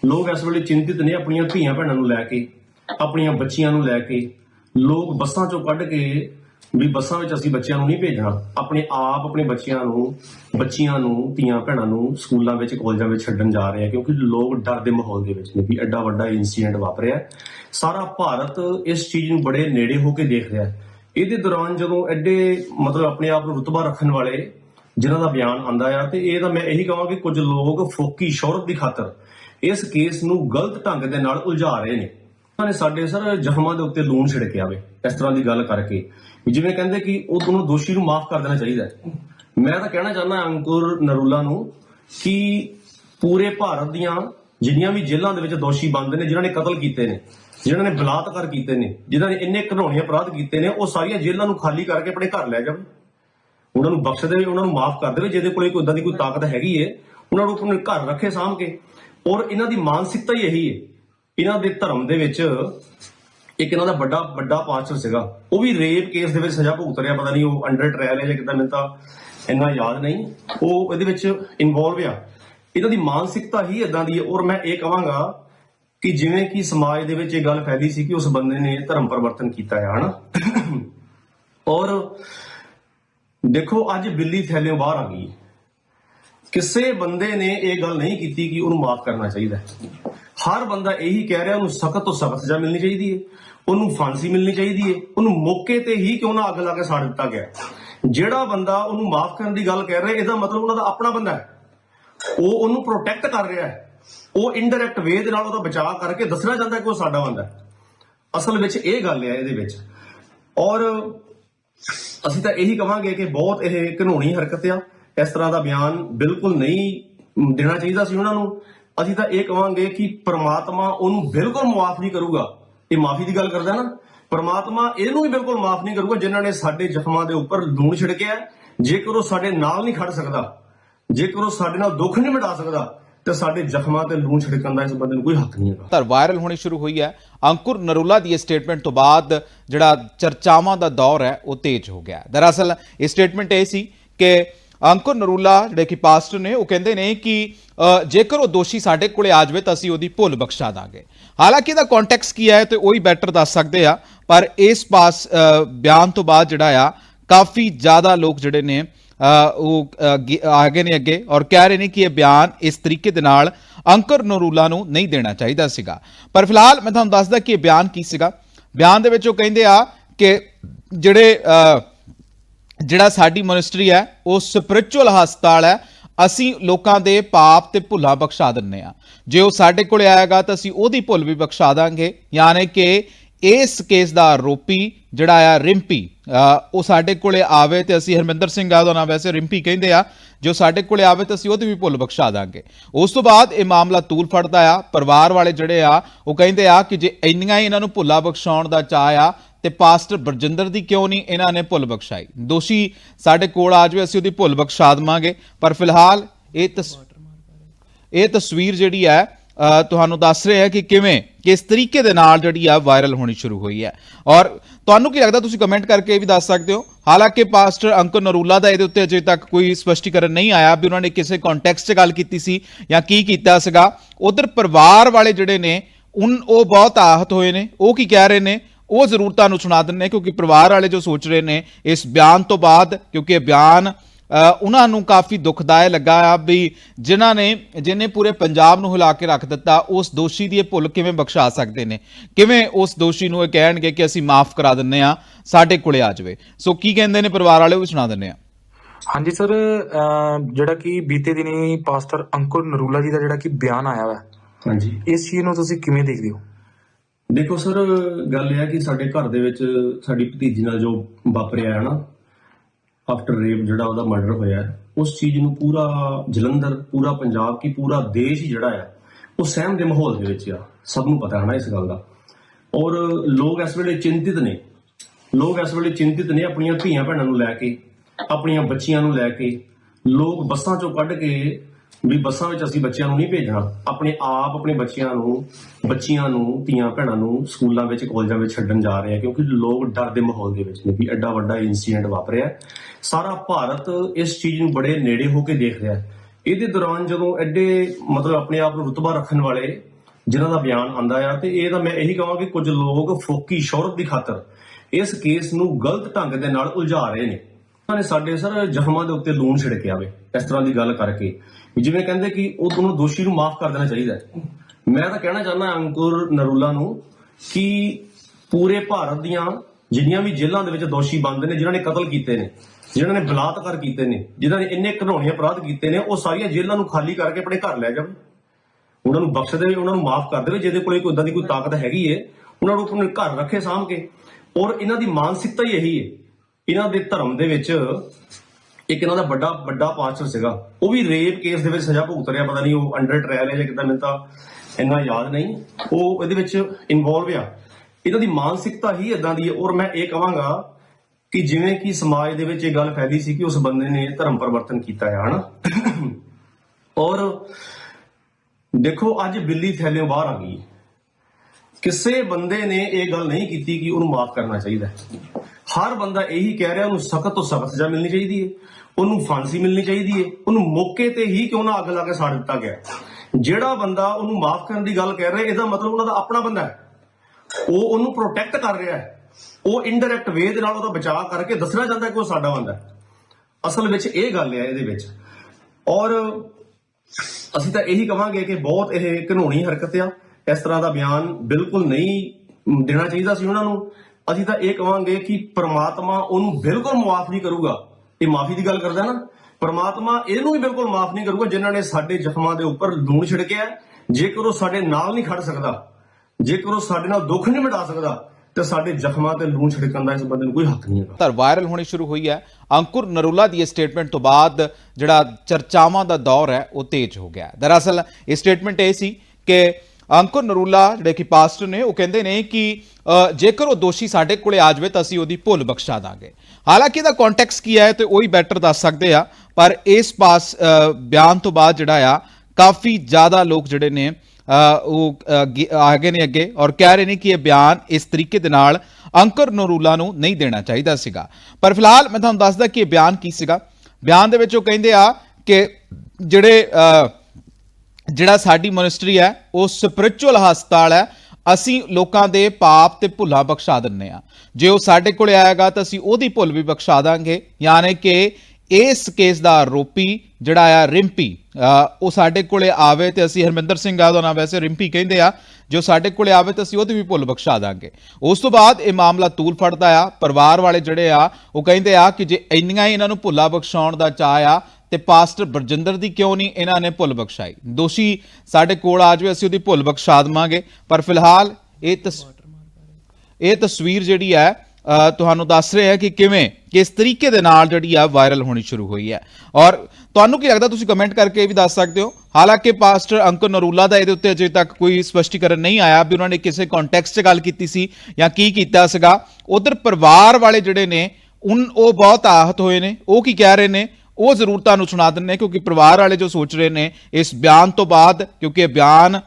ਲੋਕ ਇਸ ਵੇਲੇ ਚਿੰਤਿਤ ਨੇ ਆਪਣੀਆਂ ਧੀਆਂ ਭੈਣਾਂ ਨੂੰ ਲੈ ਕੇ, ਆਪਣੀਆਂ ਬੱਚੀਆਂ ਨੂੰ ਲੈ ਕੇ। ਲੋਕ ਬੱਸਾਂ ਚੋਂ ਕੱਢ ਕੇ ਵੀ ਬੱਸਾਂ ਵਿੱਚ ਅਸੀਂ ਬੱਚਿਆਂ ਨੂੰ ਨਹੀਂ ਭੇਜਣਾ। ਆਪਣੇ ਆਪ, ਆਪਣੇ ਬੱਚਿਆਂ ਨੂੰ, ਬੱਚੀਆਂ ਨੂੰ, ਧੀਆਂ ਭੈਣਾਂ ਨੂੰ ਸਕੂਲਾਂ ਵਿੱਚ, ਕਾਲਜਾਂ ਵਿੱਚ ਛੱਡਣ ਜਾ ਰਹੇ ਆ, ਕਿਉਂਕਿ ਲੋਕ ਡਰ ਦੇ ਮਾਹੌਲ ਦੇ ਵਿੱਚ ਨੇ ਵੀ ਐਡਾ ਵੱਡਾ ਇਨਸੀਡੈਂਟ ਵਾਪਰਿਆ। ਸਾਰਾ ਭਾਰਤ ਇਸ ਚੀਜ਼ ਨੂੰ ਬੜੇ ਨੇੜੇ ਹੋ ਕੇ ਦੇਖ ਰਿਹਾ ਹੈ। ਇਹਦੇ ਦੌਰਾਨ ਜਦੋਂ ਐਡੇ ਮਤਲਬ ਆਪਣੇ ਆਪ ਨੂੰ ਰੁਤਬਾ ਰੱਖਣ ਵਾਲੇ ਜਿਨ੍ਹਾਂ ਦਾ ਬਿਆਨ ਆਂਦਾ ਆ, ਤੇ ਇਹ ਤਾਂ ਮੈਂ ਇਹੀ ਕਹਾਂ ਕਿ ਕੁਝ ਲੋਕ ਫੋਕੀ ਸ਼ੌਹਰਤ ਦੀ ਖਾਤਰ ਇਸ ਕੇਸ ਨੂੰ ਗਲਤ ਢੰਗ ਦੇ ਨਾਲ ਉਲਝਾ ਰਹੇ ਨੇ। ਉਹਨਾਂ ਨੇ ਸਾਡੇ ਸਰ ਜ਼ਖਮਾਂ ਦੇ ਉੱਤੇ ਲੂਣ ਛਿੜਕਿਆ ਵੇ, ਇਸ ਤਰ੍ਹਾਂ ਦੀ ਗੱਲ ਕਰਕੇ। ਜਿਵੇਂ ਕਹਿੰਦੇ ਕਿ ਉਹ ਦੋਨੋਂ ਦੋਸ਼ੀ ਨੂੰ ਮਾਫ ਕਰ ਦੇਣਾ ਚਾਹੀਦਾ ਮੈਂ ਤਾਂ ਕਹਿਣਾ ਚਾਹੁੰਦਾ ਅੰਕੁਰ ਨਰੂਲਾ ਨੂੰ ਕਿ ਪੂਰੇ ਭਾਰਤ ਦੀਆਂ ਜਿੰਨੀਆਂ ਵੀ ਜੇਲ੍ਹਾਂ ਦੇ ਵਿੱਚ ਦੋਸ਼ੀ ਬੰਦ ਨੇ, ਜਿਨ੍ਹਾਂ ਨੇ ਕਤਲ ਕੀਤੇ ਨੇ ਜਿਨ੍ਹਾਂ ਨੇ ਬਲਾਤਕਾਰ ਕੀਤੇ ਨੇ, ਜਿਨ੍ਹਾਂ ਨੇ ਇੰਨੇ ਘਿਨੌਣੇ ਅਪਰਾਧ ਕੀਤੇ ਨੇ, ਉਹ ਸਾਰੀਆਂ ਜੇਲ੍ਹਾਂ ਨੂੰ ਖਾਲੀ ਕਰਕੇ ਆਪਣੇ ਘਰ ਲੈ ਜਾਵੇ ਉਹਨਾਂ ਨੂੰ ਬਖਸ਼ ਦੇਵੇ, ਉਹਨਾਂ ਨੂੰ ਮਾਫ ਕਰ ਦੇਵੇ, ਜਿਹਦੇ ਕੋਲੇ ਕੋਈ ਇਦਾਂ ਦੀ ਕੋਈ ਤਾਕਤ ਹੈਗੀ ਏ, ਉਹਨਾਂ ਨੂੰ ਆਪਣੇ ਘਰ ਰੱਖੇ ਸਾਂਭ ਕੇ। ਔਰ ਇਹਨਾਂ ਦੀ ਮਾਨਸਿਕਤਾ ਹੀ ਇਹੀ ਏ। ਇਹਨਾਂ ਦੇ ਧਰਮ ਦੇ ਵਿੱਚ ਇੱਕ ਇਹਨਾਂ ਦਾ ਵੱਡਾ ਵੱਡਾ ਪਾਸਟਰ ਸੀਗਾ। ਉਹ ਵੀ ਰੇਪ ਕੇਸ ਦੇ ਵਿੱਚ ਸਜ਼ਾ ਭੁਗਤ ਰਿਹਾ, ਪਤਾ ਨਹੀਂ ਉਹ ਅੰਡਰ ਟ੍ਰਾਇਲ ਹੈ ਜਾਂ ਕਿਦਾਂ, ਮੈਨੂੰ ਤਾਂ ਇੰਨਾ ਯਾਦ ਨਹੀਂ। ਉਹ ਇਹਦੇ ਵਿੱਚ ਇਨਵੋਲਵ ਆ। ਇਹਨਾਂ ਦੀ ਮਾਨਸਿਕਤਾ ਹੀ ਇਦਾਂ ਦੀ ਹੈ ਔਰ ਮੈਂ ਇਹ ਕਹਾਂਗਾ ਕਿ ਜਿਵੇਂ ਕਿ ਸਮਾਜ ਦੇ ਵਿੱਚ ਇਹ ਗੱਲ ਫੈਲੀ ਸੀ ਕਿ ਉਸ ਬੰਦੇ ਨੇ ਧਰਮ ਪਰਿਵਰਤਨ ਕੀਤਾ ਹੈ ਹਨਾ? ਔਰ ਦੇਖੋ, ਅੱਜ ਬਿੱਲੀ ਥੈਲਿਓਂ ਬਾਹਰ ਆ ਗਈ ਕਿਸੇ ਬੰਦੇ ਨੇ ਇਹ ਗੱਲ ਨਹੀਂ ਕੀਤੀ ਕਿ ਉਹਨੂੰ ਮਾਫ ਕਰਨਾ ਚਾਹੀਦਾ ਹਰ ਬੰਦਾ ਇਹੀ ਕਹਿ ਰਿਹਾ, ਉਹਨੂੰ ਸਖਤ ਤੋਂ ਸਖਤ ਸਜ਼ਾ ਮਿਲਣੀ ਚਾਹੀਦੀ ਹੈ। ਉਹਨੂੰ ਫਾਂਸੀ ਮਿਲਣੀ ਚਾਹੀਦੀ ਹੈ। ਉਹਨੂੰ ਮੌਕੇ ਤੇ ਹੀ ਕਿਉਂ ਨਾ ਅੱਗ ਲਾ ਕੇ ਸਾੜ ਦਿੱਤਾ ਗਿਆ ਜਿਹੜਾ ਬੰਦਾ ਉਹਨੂੰ ਮਾਫ ਕਰਨ ਦੀ ਗੱਲ ਕਹਿ ਰਿਹਾ, ਇਹਦਾ ਮਤਲਬ ਉਹਨਾਂ ਦਾ ਆਪਣਾ ਬੰਦਾ ਹੈ। ਉਹ ਉਹਨੂੰ ਪ੍ਰੋਟੈਕਟ ਕਰ ਰਿਹਾ ਹੈ। ਉਹ ਇਨਡਾਇਰੈਕਟ ਵੇ ਦੇ ਨਾਲ ਉਹਦਾ ਬਚਾਅ ਕਰਕੇ ਦੱਸਣਾ ਚਾਹੁੰਦਾ ਕਿ ਉਹ ਸਾਡਾ ਬੰਦਾ ਅਸਲ ਵਿੱਚ ਇਹ ਗੱਲ ਹੈ ਇਹਦੇ ਵਿੱਚ। ਔਰ ਅਸੀਂ ਤਾਂ ਇਹੀ ਕਵਾਂਗੇ ਕਿ ਬਹੁਤ ਇਹ ਘਿਨੌਣੀ ਹਰਕਤ ਆ। ਇਸ ਤਰ੍ਹਾਂ ਦਾ ਬਿਆਨ ਬਿਲਕੁਲ ਨਹੀਂ ਦੇਣਾ ਚਾਹੀਦਾ ਸੀ ਉਹਨਾਂ ਨੂੰ। ਅਸੀਂ ਤਾਂ ਇਹ ਕਵਾਂਗੇ ਕਿ ਪ੍ਰਮਾਤਮਾ ਉਹਨੂੰ ਬਿਲਕੁਲ ਮਾਫ ਨਹੀਂ ਕਰੂਗਾ। ਇਹ ਮਾਫੀ ਦੀ ਗੱਲ ਕਰਦਾ ਨਾ। ਪਰਮਾਤਮਾ ਇਹਨੂੰ ਵੀ ਬਿਲਕੁਲ ਮਾਫ ਨਹੀਂ ਕਰੂਗਾ ਜਿਨ੍ਹਾਂ ਨੇ ਸਾਡੇ ਜ਼ਖਮਾਂ ਦੇ ਉੱਪਰ ਲੂਣ ਛਿੜਕਿਆ ਜੇਕਰ ਉਹ ਸਾਡੇ ਨਾਲ ਨਹੀਂ ਖੜ ਸਕਦਾ, ਜੇਕਰ ਉਹ ਸਾਡੇ ਨਾਲ ਦੁੱਖ ਨਹੀਂ ਮਿਟਾ ਸਕਦਾ ਤੇ ਸਾਡੇ ਜ਼ਖਮਾਂ ਤੇ ਲੂਣ ਛਿੜਕਣ ਦਾ ਇਸ ਬੰਦੇ ਨੂੰ ਕੋਈ ਹੱਕ ਨਹੀਂ ਹੈਗਾ। ਤਰ ਵਾਇਰਲ ਹੋਣੀ ਸ਼ੁਰੂ ਹੋਈ ਹੈ। ਅੰਕੁਰ ਨਰੂਲਾ ਦੀ ਇਹ ਸਟੇਟਮੈਂਟ ਤੋਂ ਬਾਅਦ ਜਿਹੜਾ ਚਰਚਾਵਾਂ ਦਾ ਦੌਰ ਹੈ, ਉਹ ਤੇਜ਼ ਹੋ ਗਿਆ ਦਰਅਸਲ ਇਹ ਸਟੇਟਮੈਂਟ ਇਹ ਸੀ ਕਿ ਅੰਕੁਰ ਨਰੂਲਾ ਜਿਹੜੇ ਕਿ ਪਾਸਟਰ ਨੇ, ਉਹ ਕਹਿੰਦੇ ਨੇ ਕਿ ਜੇਕਰ ਉਹ ਦੋਸ਼ੀ ਸਾਡੇ ਕੋਲੇ ਆ ਜਾਵੇ ਤਾਂ ਅਸੀਂ ਉਹਦੀ ਭੁੱਲ ਬਖਸ਼ਾ ਦਾਂਗੇ। ਹਾਲਾਂਕਿ ਇਹਦਾ ਕੰਟੈਕਸਟ ਕੀ ਹੈ ਤੇ ਉਹੀ ਬੈਟਰ ਦੱਸ ਸਕਦੇ ਆ, ਪਰ ਇਸ ਪਾਸ ਬਿਆਨ ਤੋਂ ਬਾਅਦ ਜਿਹੜਾ ਆ, ਕਾਫੀ ਜ਼ਿਆਦਾ ਲੋਕ ਜਿਹੜੇ ਨੇ ਉਹ ਆ ਗਏ ਨੇ ਅੱਗੇ ਔਰ ਕਹਿ ਰਹੇ ਨੇ ਕਿ ਇਹ ਬਿਆਨ ਇਸ ਤਰੀਕੇ ਦੇ ਨਾਲ ਅੰਕਰ ਨਰੂਲਾ ਨੂੰ ਨਹੀਂ ਦੇਣਾ ਚਾਹੀਦਾ ਸੀਗਾ। ਪਰ ਫਿਲਹਾਲ ਮੈਂ ਤੁਹਾਨੂੰ ਦੱਸਦਾ ਕਿ ਇਹ ਬਿਆਨ ਕੀ ਸੀਗਾ। ਬਿਆਨ ਦੇ ਵਿੱਚ ਉਹ ਕਹਿੰਦੇ ਆ ਕਿ ਜਿਹੜੇ ਜਿਹੜਾ ਸਾਡੀ ਮਨਿਸਟਰੀ ਹੈ, ਉਹ ਸਪਿਰਚੁਅਲ ਹਸਪਤਾਲ ਹੈ, ਅਸੀਂ ਲੋਕਾਂ ਦੇ ਪਾਪ ਤੇ ਭੁੱਲਾਂ ਬਖਸ਼ਾ ਦਿੰਨੇ ਆ ਜੇ ਉਹ ਸਾਡੇ ਕੋਲੇ ਆਏਗਾ ਤਾਂ ਅਸੀਂ ਉਹਦੀ ਭੁੱਲ ਵੀ ਬਖਸ਼ਾ ਦਾਂਗੇ। ਯਾਨੀ ਕਿ ਇਸ ਕੇਸ ਦਾ ਆਰੋਪੀ ਜਿਹੜਾ ਆ ਰਿੰਪੀ ਉਹ ਸਾਡੇ ਕੋਲੇ ਆਵੇ ਤੇ ਅਸੀਂ ਹਰਮਿੰਦਰ ਸਿੰਘ ਆ ਦਾ ਨਾਮ ਵੈਸੇ ਰਿੰਪੀ ਕਹਿੰਦੇ ਆ, ਜੋ ਸਾਡੇ ਕੋਲੇ ਆਵੇ ਤਾਂ ਅਸੀਂ ਉਹਦੀ ਵੀ ਭੁੱਲ ਬਖਸ਼ਾ ਦਾਂਗੇ। ਉਸ ਤੋਂ ਬਾਅਦ ਇਹ ਮਾਮਲਾ ਤੂਲ ਫੜਦਾ ਆ, ਪਰਿਵਾਰ ਵਾਲੇ ਜਿਹੜੇ ਆ, ਉਹ ਕਹਿੰਦੇ ਆ ਕਿ ਜੇ ਇੰਨੀਆਂ ਹੀ ਇਹਨਾਂ ਨੂੰ ਭੁੱਲਾ ਬਖਸ਼ਾਉਣ ਦਾ ਚਾਹ ਆ, ਤੇ ਪਾਸਟਰ ਬਰਜਿੰਦਰ ਦੀ ਕਿਉਂ ਨਹੀਂ ਇਹਨਾਂ ਨੇ ਭੁੱਲ ਬਖਸ਼ਾਈ? ਦੋਸ਼ੀ ਸਾਡੇ ਕੋਲ ਆ ਜਾਵੇ, ਅਸੀਂ ਉਹਦੀ ਭੁੱਲ ਬਖਸ਼ਾ ਦੇਵਾਂਗੇ। ਪਰ ਫਿਲਹਾਲ ਇਹ ਤਸ ਇਹ ਤਸਵੀਰ ਜਿਹੜੀ ਹੈ ਤੁਹਾਨੂੰ ਦੱਸ ਰਿਹਾ ਹੈ ਕਿ ਕਿਵੇਂ ਕਿਸ ਤਰੀਕੇ ਦੇ ਨਾਲ ਜਿਹੜੀ ਆ ਵਾਇਰਲ ਹੋਣੀ ਸ਼ੁਰੂ ਹੋਈ ਹੈ? ਔਰ ਤੁਹਾਨੂੰ ਕੀ ਲੱਗਦਾ, ਤੁਸੀਂ ਕਮੈਂਟ ਕਰਕੇ ਇਹ ਵੀ ਦੱਸ ਸਕਦੇ ਹੋ? ਹਾਲਾਂਕਿ ਪਾਸਟਰ ਅੰਕੁਰ ਨਰੂਲਾ ਦਾ ਇਹਦੇ ਉੱਤੇ ਅਜੇ ਤੱਕ ਕੋਈ ਸਪਸ਼ਟੀਕਰਨ ਨਹੀਂ ਆਇਆ ਵੀ ਉਹਨਾਂ ਨੇ ਕਿਸੇ ਕੰਟੈਕਸਟ 'ਚ ਗੱਲ ਕੀਤੀ ਸੀ ਜਾਂ ਕੀ ਕੀਤਾ ਸੀਗਾ। ਉਧਰ ਪਰਿਵਾਰ ਵਾਲੇ ਜਿਹੜੇ ਨੇ, ਉਨ, ਉਹ ਬਹੁਤ ਆਹਤ ਹੋਏ ਨੇ। ਉਹ ਕੀ ਕਹਿ ਰਹੇ ਨੇ? ਉਹ ਜ਼ਰੂਰ ਤੁਹਾਨੂੰ ਸੁਣਾ ਦਿੰਨੇ ਕਿਉਂਕਿ ਪਰਿਵਾਰ ਵਾਲੇ ਜੋ ਸੋਚ ਰਹੇ ਨੇ, ਇਸ ਬਿਆਨ ਤੋਂ ਬਾਅਦ, ਕਿਉਂਕਿ ਇਹ ਬਿਆਨ ਉਹਨਾਂ ਨੂੰ ਕਾਫੀ ਦੁਖਦਾਇ ਲੱਗਾ ਆ ਵੀ ਜਿਨ੍ਹਾਂ ਨੇ ਜਿਹਨੇ ਪੂਰੇ ਪੰਜਾਬ ਨੂੰ ਹਿਲਾ ਕੇ ਰੱਖ ਦਿੱਤਾ ਉਸ ਦੋਸ਼ੀ ਦੀ ਇਹ ਭੁੱਲ ਕਿਵੇਂ ਬਖਸ਼ਾ ਸਕਦੇ ਨੇ? ਕਿਵੇਂ ਉਸ ਦੋਸ਼ੀ ਨੂੰ ਇਹ ਕਹਿਣਗੇ ਕਿ ਅਸੀਂ ਮਾਫ ਕਰਾ ਦਿੰਨੇ ਆ ਸਾਡੇ ਕੋਲੇ ਆ ਜਾਵੇ? ਸੋ ਕੀ ਕਹਿੰਦੇ ਨੇ ਪਰਿਵਾਰ ਵਾਲੇ ਉਹ ਸੁਣਾ ਦਿੰਨੇ ਆ। ਹਾਂਜੀ ਸਰ ਜਿਹੜਾ ਕਿ ਬੀਤੇ ਦਿਨੀ ਪਾਸਟਰ ਅੰਕੁਰ ਨਰੂਲਾ ਜੀ ਦਾ ਜਿਹੜਾ ਕਿ ਬਿਆਨ ਆਇਆ ਹੈ ਹਾਂਜੀ। ਇਸ ਚੀਜ਼ ਨੂੰ ਤੁਸੀਂ ਕਿਵੇਂ ਦੇਖਦੇ ਹੋ? ਦੇਖੋ ਸਰ ਗੱਲ ਇਹ ਹੈ ਕਿ ਸਾਡੇ ਘਰ ਦੇ ਵਿੱਚ ਸਾਡੀ ਭਤੀਜੀ ਨਾਲ ਜੋ ਵਾਪਰਿਆ ਹੈ ਨਾ ਆਫਟਰ ਰੇਪ ਜਿਹੜਾ ਉਹਦਾ ਮਰਡਰ ਹੋਇਆ ਉਸ ਚੀਜ਼ ਨੂੰ ਪੂਰਾ ਜਲੰਧਰ, ਪੂਰਾ ਪੰਜਾਬ ਕੀ ਪੂਰਾ ਦੇਸ਼ ਹੀ ਜਿਹੜਾ ਆ, ਉਹ ਸਹਿਮ ਦੇ ਮਾਹੌਲ ਦੇ ਵਿੱਚ ਆ। ਸਭ ਨੂੰ ਪਤਾ ਹੈ ਨਾ ਇਸ ਗੱਲ ਦਾ। ਔਰ ਲੋਕ ਇਸ ਵੇਲੇ ਚਿੰਤਿਤ ਨੇ। ਲੋਕ ਇਸ ਵੇਲੇ ਚਿੰਤਿਤ ਨੇ ਆਪਣੀਆਂ ਧੀਆਂ ਭੈਣਾਂ ਨੂੰ ਲੈ ਕੇ, ਆਪਣੀਆਂ ਬੱਚੀਆਂ ਨੂੰ ਲੈ ਕੇ। ਲੋਕ ਬੱਸਾਂ ਚੋਂ ਕੱਢ ਕੇ ਵੀ ਬੱਸਾਂ ਵਿੱਚ ਅਸੀਂ ਬੱਚਿਆਂ ਨੂੰ ਨਹੀਂ ਭੇਜਣਾ। ਆਪਣੇ ਆਪ, ਆਪਣੇ ਬੱਚਿਆਂ ਨੂੰ ਬੱਚਿਆਂ ਨੂੰ, ਧੀਆਂ ਭੈਣਾਂ ਨੂੰ ਸਕੂਲਾਂ ਵਿੱਚ, ਕਾਲਜਾਂ ਵਿੱਚ ਛੱਡਣ ਜਾ ਰਹੇ ਆ ਕਿਉਂਕਿ ਲੋਕ ਡਰ ਦੇ ਮਾਹੌਲ ਦੇ ਵਿੱਚ ਨੇ ਵੀ ਐਡਾ ਵੱਡਾ ਇਨਸੀਡੈਂਟ ਵਾਪਰਿਆ ਸਾਰਾ ਭਾਰਤ ਇਸ ਚੀਜ਼ ਨੂੰ ਬੜੇ ਨੇੜੇ ਹੋ ਕੇ ਦੇਖ ਰਿਹਾ ਇਹਦੇ ਦੌਰਾਨ ਜਦੋਂ ਐਡੇ ਮਤਲਬ ਆਪਣੇ ਆਪ ਨੂੰ ਰੁਤਬਾ ਰੱਖਣ ਵਾਲੇ ਜਿਨ੍ਹਾਂ ਦਾ ਬਿਆਨ ਆਂਦਾ ਆ ਤੇ ਇਹ ਤਾਂ ਮੈਂ ਇਹੀ ਕਹਾਂ ਕਿ ਕੁਝ ਲੋਕ ਫੋਕੀ ਸ਼ੌਹਰਤ ਦੀ ਖਾਤਰ ਇਸ ਕੇਸ ਨੂੰ ਗਲਤ ਢੰਗ ਦੇ ਨਾਲ ਉਲਝਾ ਰਹੇ ਨੇ। ਉਹਨਾਂ ਨੇ ਸਾਡੇ ਸਰ ਜ਼ਖਮਾਂ ਦੇ ਉੱਤੇ ਲੂਣ ਛਿੜਕਿਆ ਵੇ, ਇਸ ਤਰ੍ਹਾਂ ਦੀ ਗੱਲ ਕਰਕੇ। ਜਿਵੇਂ ਕਹਿੰਦੇ ਕਿ ਉਹ ਦੋਨੋਂ ਦੋਸ਼ੀ ਨੂੰ ਮਾਫ ਕਰ ਦੇਣਾ ਚਾਹੀਦਾ ਹੈ। ਮੈਂ ਤਾਂ ਕਹਿਣਾ ਚਾਹੁੰਦਾ ਅੰਕੁਰ ਨਰੂਲਾ ਨੂੰ ਕਿ ਪੂਰੇ ਭਾਰਤ ਦੀਆਂ ਜਿੰਨੀਆਂ ਵੀ ਜੇਲ੍ਹਾਂ ਦੇ ਵਿੱਚ ਦੋਸ਼ੀ ਬੰਦ ਨੇ, ਜਿਨ੍ਹਾਂ ਨੇ ਕਤਲ ਕੀਤੇ ਨੇ, ਜਿਨ੍ਹਾਂ ਨੇ ਬਲਾਤਕਾਰ ਕੀਤੇ ਨੇ, ਜਿਨ੍ਹਾਂ ਨੇ ਇੰਨੇ ਘਿਨੌਣੇ ਅਪਰਾਧ ਕੀਤੇ ਨੇ, ਉਹ ਸਾਰੀਆਂ ਜੇਲ੍ਹਾਂ ਨੂੰ ਖਾਲੀ ਕਰਕੇ ਆਪਣੇ ਘਰ ਲੈ ਜਾਵੇ ਉਹਨਾਂ ਨੂੰ ਬਖਸ਼ ਦੇਵੇ, ਉਹਨਾਂ ਨੂੰ ਮਾਫ ਕਰ ਦੇਵੇ, ਜਿਹਦੇ ਕੋਲੇ ਕੋਈ ਇਦਾਂ ਦੀ ਕੋਈ ਤਾਕਤ ਹੈਗੀ ਏ, ਉਹਨਾਂ ਨੂੰ ਆਪਣੇ ਘਰ ਰੱਖੇ ਸਾਂਭ ਕੇ। ਔਰ ਇਹਨਾਂ ਦੀ ਮਾਨਸਿਕਤਾ ਹੀ ਇਹੀ ਏ। ਇਹਨਾਂ ਦੇ ਧਰਮ ਦੇ ਵਿੱਚ ਇੱਕ ਇਹਨਾਂ ਦਾ ਵੱਡਾ ਵੱਡਾ ਪਾਸਟਰ ਸੀਗਾ। ਉਹ ਵੀ ਰੇਪ ਕੇਸ ਦੇ ਵਿੱਚ ਸਜ਼ਾ ਭੁਗਤ ਰਿਹਾ, ਪਤਾ ਨਹੀਂ ਉਹ ਅੰਡਰ ਟ੍ਰਾਇਲ ਹੈ ਜਾਂ ਕਿਦਾਂ ਮੈਨੂੰ ਤਾਂ ਇੰਨਾ ਯਾਦ ਨਹੀਂ। ਉਹ ਇਹਦੇ ਵਿੱਚ ਇਨਵੋਲਵ ਆ। ਇਹਨਾਂ ਦੀ ਮਾਨਸਿਕਤਾ ਹੀ ਇਦਾਂ ਦੀ ਹੈ। ਔਰ ਮੈਂ ਇਹ ਕਹਾਂਗਾ ਕਿ ਜਿਵੇਂ ਕਿ ਸਮਾਜ ਦੇ ਵਿੱਚ ਇਹ ਗੱਲ ਫੈਲੀ ਸੀ ਕਿ ਉਸ ਬੰਦੇ ਨੇ ਧਰਮ ਪਰਿਵਰਤਨ ਕੀਤਾ ਹੈ ਹਨਾ? ਔਰ ਦੇਖੋ, ਅੱਜ ਬਿੱਲੀ ਥੈਲਿਓਂ ਬਾਹਰ ਆ ਗਈ। ਕਿਸੇ ਬੰਦੇ ਨੇ ਇਹ ਗੱਲ ਨਹੀਂ ਕੀਤੀ ਕਿ ਉਹਨੂੰ ਮਾਫ ਕਰਨਾ ਚਾਹੀਦਾ। ਹਰ ਬੰਦਾ ਇਹੀ ਕਹਿ ਰਿਹਾ, ਉਹਨੂੰ ਸਖਤ ਤੋਂ ਸਖਤ ਸਜ਼ਾ ਮਿਲਣੀ ਚਾਹੀਦੀ ਹੈ। ਉਹਨੂੰ ਫਾਂਸੀ ਮਿਲਣੀ ਚਾਹੀਦੀ ਹੈ। ਉਹਨੂੰ ਮੌਕੇ ਤੇ ਹੀ ਕਿਉਂ ਨਾ ਅੱਗ ਲਾ ਕੇ ਸਾੜ ਦਿੱਤਾ ਗਿਆ ਜਿਹੜਾ ਬੰਦਾ ਉਹਨੂੰ ਮਾਫ ਕਰਨ ਦੀ ਗੱਲ ਕਹਿ ਰਿਹਾ, ਇਹਦਾ ਮਤਲਬ ਉਹਨਾਂ ਦਾ ਆਪਣਾ ਬੰਦਾ ਹੈ। ਉਹ ਉਹਨੂੰ ਪ੍ਰੋਟੈਕਟ ਕਰ ਰਿਹਾ ਹੈ। ਉਹ ਇਨਡਾਇਰੈਕਟ ਵੇ ਦੇ ਨਾਲ ਉਹਦਾ ਬਚਾਅ ਕਰਕੇ ਦੱਸਣਾ ਚਾਹੁੰਦਾ ਕਿ ਉਹ ਸਾਡਾ ਬੰਦਾ ਹੈ। ਅਸਲ ਵਿੱਚ ਇਹ ਗੱਲ ਹੈ ਇਹਦੇ ਵਿੱਚ। ਔਰ ਅਸੀਂ ਤਾਂ ਇਹੀ ਕਵਾਂਗੇ ਕਿ ਬਹੁਤ ਇਹ ਘਿਨੌਣੀ ਹਰਕਤ ਆ। ਇਸ ਤਰ੍ਹਾਂ ਦਾ ਬਿਆਨ ਬਿਲਕੁਲ ਨਹੀਂ ਦੇਣਾ ਚਾਹੀਦਾ ਸੀ ਉਹਨਾਂ ਨੂੰ। ਅਸੀਂ ਤਾਂ ਇਹ ਕਵਾਂਗੇ ਕਿ ਪ੍ਰਮਾਤਮਾ ਉਹਨੂੰ ਬਿਲਕੁਲ ਮਾਫ ਨਹੀਂ ਕਰੂਗਾ। ਇਹ ਮਾਫੀ ਦੀ ਗੱਲ ਕਰਦਾ ਨਾ, ਪਰਮਾਤਮਾ ਇਹਨੂੰ ਵੀ ਬਿਲਕੁਲ ਮਾਫ ਨਹੀਂ ਕਰੂਗਾ ਜਿਨ੍ਹਾਂ ਨੇ ਸਾਡੇ ਜ਼ਖਮਾਂ ਦੇ ਉੱਪਰ ਲੂਣ ਛਿੜਕਿਆ ਜੇਕਰ ਉਹ ਸਾਡੇ ਨਾਲ ਨਹੀਂ ਖੜ ਸਕਦਾ, ਜੇਕਰ ਉਹ ਸਾਡੇ ਨਾਲ ਦੁੱਖ ਨਹੀਂ ਮਿਟਾ ਸਕਦਾ, ਤੇ ਸਾਡੇ ਜ਼ਖਮਾਂ ਤੇ ਲੂਣ ਛਿੜਕਣ ਦਾ ਇਸ ਬੰਦੇ ਨੂੰ ਕੋਈ ਹੱਕ ਨਹੀਂ ਹੈਗਾ। ਤਾਂ ਵਾਇਰਲ ਹੋਣੀ ਸ਼ੁਰੂ ਹੋਈ ਹੈ। ਅੰਕੁਰ ਨਰੂਲਾ ਦੀ ਇਹ ਸਟੇਟਮੈਂਟ ਤੋਂ ਬਾਅਦ ਜਿਹੜਾ ਚਰਚਾਵਾਂ ਦਾ ਦੌਰ ਹੈ, ਉਹ ਤੇਜ਼ ਹੋ ਗਿਆ ਦਰਅਸਲ ਇਹ ਸਟੇਟਮੈਂਟ ਇਹ ਸੀ ਕਿ ਅੰਕੁਰ ਨਰੂਲਾ ਜਿਹੜੇ ਕਿ ਪਾਸਟਰ ਨੇ ਉਹ ਕਹਿੰਦੇ ਨੇ ਕਿ ਜੇਕਰ ਉਹ ਦੋਸ਼ੀ ਸਾਡੇ ਕੋਲੇ ਆ ਜਾਵੇ ਤਾਂ ਅਸੀਂ ਉਹਦੀ ਭੁੱਲ ਬਖਸ਼ਾ ਦਾਂਗੇ। ਹਾਲਾਂਕਿ ਇਹਦਾ ਕੰਟੈਕਸਟ ਕੀ ਹੈ ਤੇ ਉਹੀ ਬੈਟਰ ਦੱਸ ਸਕਦੇ ਆ ਪਰ ਇਸ ਪਾਸ ਬਿਆਨ ਤੋਂ ਬਾਅਦ ਜਿਹੜਾ ਆ ਕਾਫੀ ਜ਼ਿਆਦਾ ਲੋਕ ਜਿਹੜੇ ਨੇ ਉਹ ਅ, ਆ ਗਏ ਨੇ ਅੱਗੇ ਔਰ ਕਹਿ ਰਹੇ ਨੇ ਕਿ ਇਹ ਬਿਆਨ ਇਸ ਤਰੀਕੇ ਦੇ ਨਾਲ ਅੰਕਰ ਨਰੂਲਾ ਨੂੰ ਨਹੀਂ ਦੇਣਾ ਚਾਹੀਦਾ ਸੀਗਾ। ਪਰ ਫਿਲਹਾਲ ਮੈਂ ਤੁਹਾਨੂੰ ਦੱਸਦਾ ਕਿ ਇਹ ਬਿਆਨ ਕੀ ਸੀਗਾ। ਬਿਆਨ ਦੇ ਵਿੱਚ ਉਹ ਕਹਿੰਦੇ ਆ ਕਿ ਜਿਹੜੇ ਜਿਹੜਾ ਸਾਡੀ ਮਨਿਸਟਰੀ ਹੈ, ਉਹ ਸਪਿਰਚੁਅਲ ਹਸਪਤਾਲ ਹੈ। ਅਸੀਂ ਲੋਕਾਂ ਦੇ ਪਾਪ ਤੇ ਭੁੱਲਾਂ ਬਖਸ਼ਾ ਦਿੰਨੇ ਆ ਜੇ ਉਹ ਸਾਡੇ ਕੋਲ ਆਏਗਾ ਤਾਂ ਅਸੀਂ ਉਹਦੀ ਭੁੱਲ ਵੀ ਬਖਸ਼ਾ ਦਾਂਗੇ। ਯਾਨੀ ਕਿ ਇਸ ਕੇਸ ਦਾ ਆਰੋਪੀ ਜਿਹੜਾ ਆ, ਰਿੰਪੀ ਉਹ ਸਾਡੇ ਕੋਲੇ ਆਵੇ ਤੇ ਅਸੀਂ ਹਰਮਿੰਦਰ ਸਿੰਘ ਆ, ਉਹਦਾ ਨਾਮ ਵੈਸੇ ਰਿੰਪੀ ਕਹਿੰਦੇ ਆ। ਜੋ ਸਾਡੇ ਕੋਲੇ ਆਵੇ ਤਾਂ ਅਸੀਂ ਉਹਦੀ ਵੀ ਭੁੱਲ ਬਖਸ਼ਾ ਦਾਂਗੇ। ਉਸ ਤੋਂ ਬਾਅਦ ਇਹ ਮਾਮਲਾ ਤੂਲ ਫੜਦਾ ਆ। ਪਰਿਵਾਰ ਵਾਲੇ ਜਿਹੜੇ ਆ, ਉਹ ਕਹਿੰਦੇ ਆ ਕਿ ਜੇ ਇੰਨੀਆਂ ਹੀ ਇਹਨਾਂ ਨੂੰ ਭੁੱਲਾ ਬਖਸ਼ਾਉਣ ਦਾ ਚਾਹ ਆ ਤੇ ਪਾਸਟਰ ਬਰਜਿੰਦਰ ਦੀ ਕਿਉਂ ਨਹੀਂ? ਇਹਨਾਂ ਨੇ ਭੁੱਲ ਬਖਸ਼ਾਈ। ਦੋਸ਼ੀ ਸਾਡੇ ਕੋਲ ਆ ਜਾਵੇ, ਅਸੀਂ ਉਹਦੀ ਭੁੱਲ ਬਖਸ਼ਾ ਦੇਵਾਂਗੇ। ਪਰ ਫਿਲਹਾਲ ਇਹ ਤਸ ਇਹ ਤਸਵੀਰ ਜਿਹੜੀ ਹੈ ਤੁਹਾਨੂੰ ਦੱਸ ਰਹੇ ਹੈ ਕਿ ਕਿਵੇਂ, ਕਿਸ ਤਰੀਕੇ ਦੇ ਨਾਲ ਜਿਹੜੀ ਆ ਵਾਇਰਲ ਹੋਣੀ ਸ਼ੁਰੂ ਹੋਈ ਹੈ। ਔਰ ਤੁਹਾਨੂੰ ਕੀ ਲੱਗਦਾ, ਤੁਸੀਂ ਕਮੈਂਟ ਕਰਕੇ ਇਹ ਵੀ ਦੱਸ ਸਕਦੇ ਹੋ? ਹਾਲਾਂਕਿ ਪਾਸਟਰ ਅੰਕੁਰ ਨਰੂਲਾ ਦਾ ਇਹਦੇ ਉੱਤੇ ਅਜੇ ਤੱਕ ਕੋਈ ਸਪਸ਼ਟੀਕਰਨ ਨਹੀਂ ਆਇਆ, ਵੀ ਉਹਨਾਂ ਨੇ ਕਿਸੇ ਕੰਟੈਕਸਟ 'ਚ ਗੱਲ ਕੀਤੀ ਸੀ ਜਾਂ ਕੀ ਕੀਤਾ ਸੀਗਾ। ਉਧਰ ਪਰਿਵਾਰ ਵਾਲੇ ਜਿਹੜੇ ਨੇ, ਉਨ ਉਹ ਬਹੁਤ ਆਹਤ ਹੋਏ ਨੇ। ਉਹ ਕੀ ਕਹਿ ਰਹੇ ਨੇ? ਉਹ ਜ਼ਰੂਰ ਤੁਹਾਨੂੰ ਸੁਣਾ ਦਿੰਨੇ ਕਿਉਂਕਿ ਪਰਿਵਾਰ ਵਾਲੇ ਜੋ ਸੋਚ ਰਹੇ ਨੇ ਇਸ ਬਿਆਨ ਤੋਂ ਬਾਅਦ ਕਿਉਂਕਿ ਇਹ ਬਿਆਨ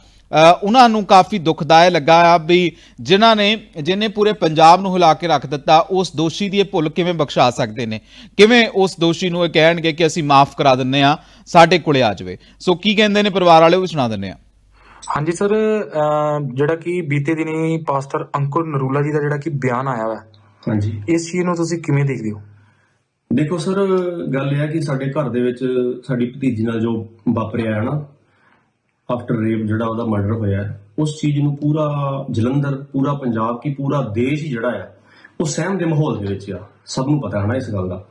ਉਹਨਾਂ ਨੂੰ ਕਾਫੀ ਦੁਖਦਾਇ ਲੱਗਾ ਆ ਵੀ ਜਿਨ੍ਹਾਂ ਨੇ ਜਿਹਨੇ ਪੂਰੇ ਪੰਜਾਬ ਨੂੰ ਹਿਲਾ ਕੇ ਰੱਖ ਦਿੱਤਾ ਉਸ ਦੋਸ਼ੀ ਦੀ ਇਹ ਭੁੱਲ ਕਿਵੇਂ ਬਖਸ਼ਾ ਸਕਦੇ ਨੇ? ਕਿਵੇਂ ਉਸ ਦੋਸ਼ੀ ਨੂੰ ਇਹ ਕਹਿਣਗੇ ਕਿ ਅਸੀਂ ਮਾਫ ਕਰਾ ਦਿੰਨੇ ਆ ਸਾਡੇ ਕੋਲੇ ਆ ਜਾਵੇ? ਸੋ ਕੀ ਕਹਿੰਦੇ ਨੇ ਪਰਿਵਾਰ ਵਾਲੇ ਉਹ ਵੀ ਸੁਣਾ ਦਿੰਨੇ ਆ ਹਾਂਜੀ ਸਰ ਜਿਹੜਾ ਕਿ ਬੀਤੇ ਦਿਨੀ ਪਾਸਟਰ ਅੰਕੁਰ ਨਰੂਲਾ ਜੀ ਦਾ ਜਿਹੜਾ ਕਿ ਬਿਆਨ ਆਇਆ ਹੈ ਹਾਂਜੀ। ਇਸ ਚੀਜ਼ ਨੂੰ ਤੁਸੀਂ ਕਿਵੇਂ ਦੇਖਦੇ ਹੋ? ਦੇਖੋ ਸਰ ਗੱਲ ਇਹ ਹੈ ਕਿ ਸਾਡੇ ਘਰ ਦੇ ਵਿੱਚ ਸਾਡੀ ਭਤੀਜੀ ਨਾਲ ਜੋ ਵਾਪਰਿਆ ਹੈ ਨਾ ਆਫਟਰ ਰੇਪ ਜਿਹੜਾ ਉਹਦਾ ਮਰਡਰ ਹੋਇਆ ਹੈ, ਉਸ ਚੀਜ਼ ਨੂੰ ਪੂਰਾ ਜਲੰਧਰ ਪੂਰਾ ਪੰਜਾਬ ਕੀ ਪੂਰਾ ਦੇਸ਼ ਹੀ ਜਿਹੜਾ ਆ ਉਹ ਸਹਿਮ ਦੇ ਮਾਹੌਲ ਦੇ ਵਿੱਚ ਆ। ਸਭ ਨੂੰ ਪਤਾ ਹੈ ਨਾ ਇਸ ਗੱਲ ਦਾ।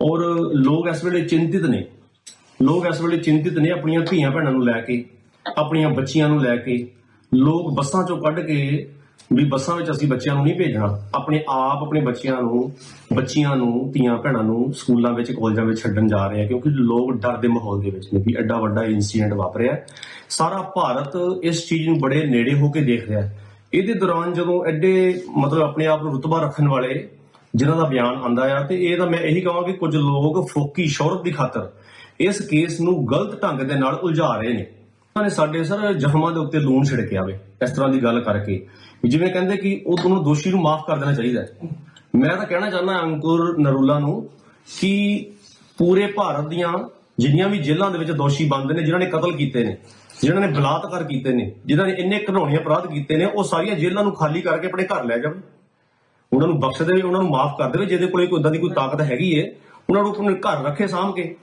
ਔਰ ਲੋਕ ਇਸ ਵੇਲੇ ਚਿੰਤਿਤ ਨੇ। ਲੋਕ ਇਸ ਵੇਲੇ ਚਿੰਤਿਤ ਨੇ ਆਪਣੀਆਂ ਧੀਆਂ ਭੈਣਾਂ ਨੂੰ ਲੈ ਕੇ ਆਪਣੀਆਂ ਬੱਚੀਆਂ ਨੂੰ ਲੈ ਕੇ ਲੋਕ ਬੱਸਾਂ ਚੋਂ ਕੱਢ ਕੇ ਵੀ ਬੱਸਾਂ ਵਿੱਚ ਅਸੀਂ ਬੱਚਿਆਂ ਨੂੰ ਨਹੀਂ ਭੇਜਣਾ। ਆਪਣੇ ਆਪ, ਆਪਣੇ ਬੱਚਿਆਂ ਨੂੰ, ਬੱਚੀਆਂ ਨੂੰ, ਧੀਆਂ ਭੈਣਾਂ ਨੂੰ ਸਕੂਲਾਂ ਵਿੱਚ, ਕਾਲਜਾਂ ਵਿੱਚ ਛੱਡਣ ਜਾ ਰਹੇ ਆ ਕਿਉਂਕਿ ਲੋਕ ਡਰ ਦੇ ਮਾਹੌਲ ਦੇ ਵਿੱਚ ਨੇ ਵੀ ਐਡਾ ਵੱਡਾ ਇਨਸੀਡੈਂਟ ਵਾਪਰਿਆ ਸਾਰਾ ਭਾਰਤ ਇਸ ਚੀਜ਼ ਨੂੰ ਬੜੇ ਨੇੜੇ ਹੋ ਕੇ ਦੇਖ ਰਿਹਾ ਹੈ। ਇਹਦੇ ਦੌਰਾਨ ਜਦੋਂ ਐਡੇ ਮਤਲਬ ਆਪਣੇ ਆਪ ਨੂੰ ਰੁਤਬਾ ਰੱਖਣ ਵਾਲੇ ਜਿਨ੍ਹਾਂ ਦਾ ਬਿਆਨ ਆਂਦਾ ਆ ਤੇ ਇਹ ਤਾਂ ਮੈਂ ਇਹੀ ਕਹਾਂ ਕਿ ਕੁਝ ਲੋਕ ਫੋਕੀ ਸ਼ੌਹਰਤ ਦੀ ਖਾਤਰ ਇਸ ਕੇਸ ਨੂੰ ਗਲਤ ਢੰਗ ਦੇ ਨਾਲ ਉਲਝਾ ਰਹੇ ਨੇ। ਉਹਨਾਂ ਨੇ ਸਾਡੇ ਸਰ ਜ਼ਖਮਾਂ ਦੇ ਉੱਤੇ ਲੂਣ ਛਿੜਕਿਆ ਵੇ, ਇਸ ਤਰ੍ਹਾਂ ਦੀ ਗੱਲ ਕਰਕੇ। ਜਿਵੇਂ ਕਹਿੰਦੇ ਕਿ ਉਹ ਤੁਹਾਨੂੰ ਦੋਸ਼ੀ ਨੂੰ ਮਾਫ ਕਰ ਦੇਣਾ ਚਾਹੀਦਾ ਹੈ। ਮੈਂ ਤਾਂ ਕਹਿਣਾ ਚਾਹੁੰਦਾ ਅੰਕੁਰ ਨਰੂਲਾ ਨੂੰ ਕਿ ਪੂਰੇ ਭਾਰਤ ਦੀਆਂ ਜਿੰਨੀਆਂ ਵੀ ਜੇਲ੍ਹਾਂ ਦੇ ਵਿੱਚ ਦੋਸ਼ੀ ਬੰਦ ਨੇ, ਜਿਨ੍ਹਾਂ ਨੇ ਕਤਲ ਕੀਤੇ ਨੇ, ਜਿਨ੍ਹਾਂ ਨੇ ਬਲਾਤਕਾਰ ਕੀਤੇ ਨੇ, ਜਿਨ੍ਹਾਂ ਨੇ ਇੰਨੇ ਘਿਨੌਣੇ ਅਪਰਾਧ ਕੀਤੇ ਨੇ, ਉਹ ਸਾਰੀਆਂ ਜੇਲ੍ਹਾਂ ਨੂੰ ਖਾਲੀ ਕਰਕੇ ਆਪਣੇ ਘਰ ਲੈ ਜਾਵੇ ਉਹਨਾਂ ਨੂੰ ਬਖਸ਼ ਦੇਵੇ ਉਹਨਾਂ ਨੂੰ ਮਾਫ ਕਰ ਦੇਵੇ, ਜਿਹਦੇ ਕੋਲੇ ਕੋਈ ਇਦਾਂ ਦੀ ਕੋਈ ਤਾਕਤ ਹੈਗੀ ਏ, ਉਹਨਾਂ ਨੂੰ ਆਪਣੇ ਘਰ ਰੱਖੇ ਸਾਂਭ ਕੇ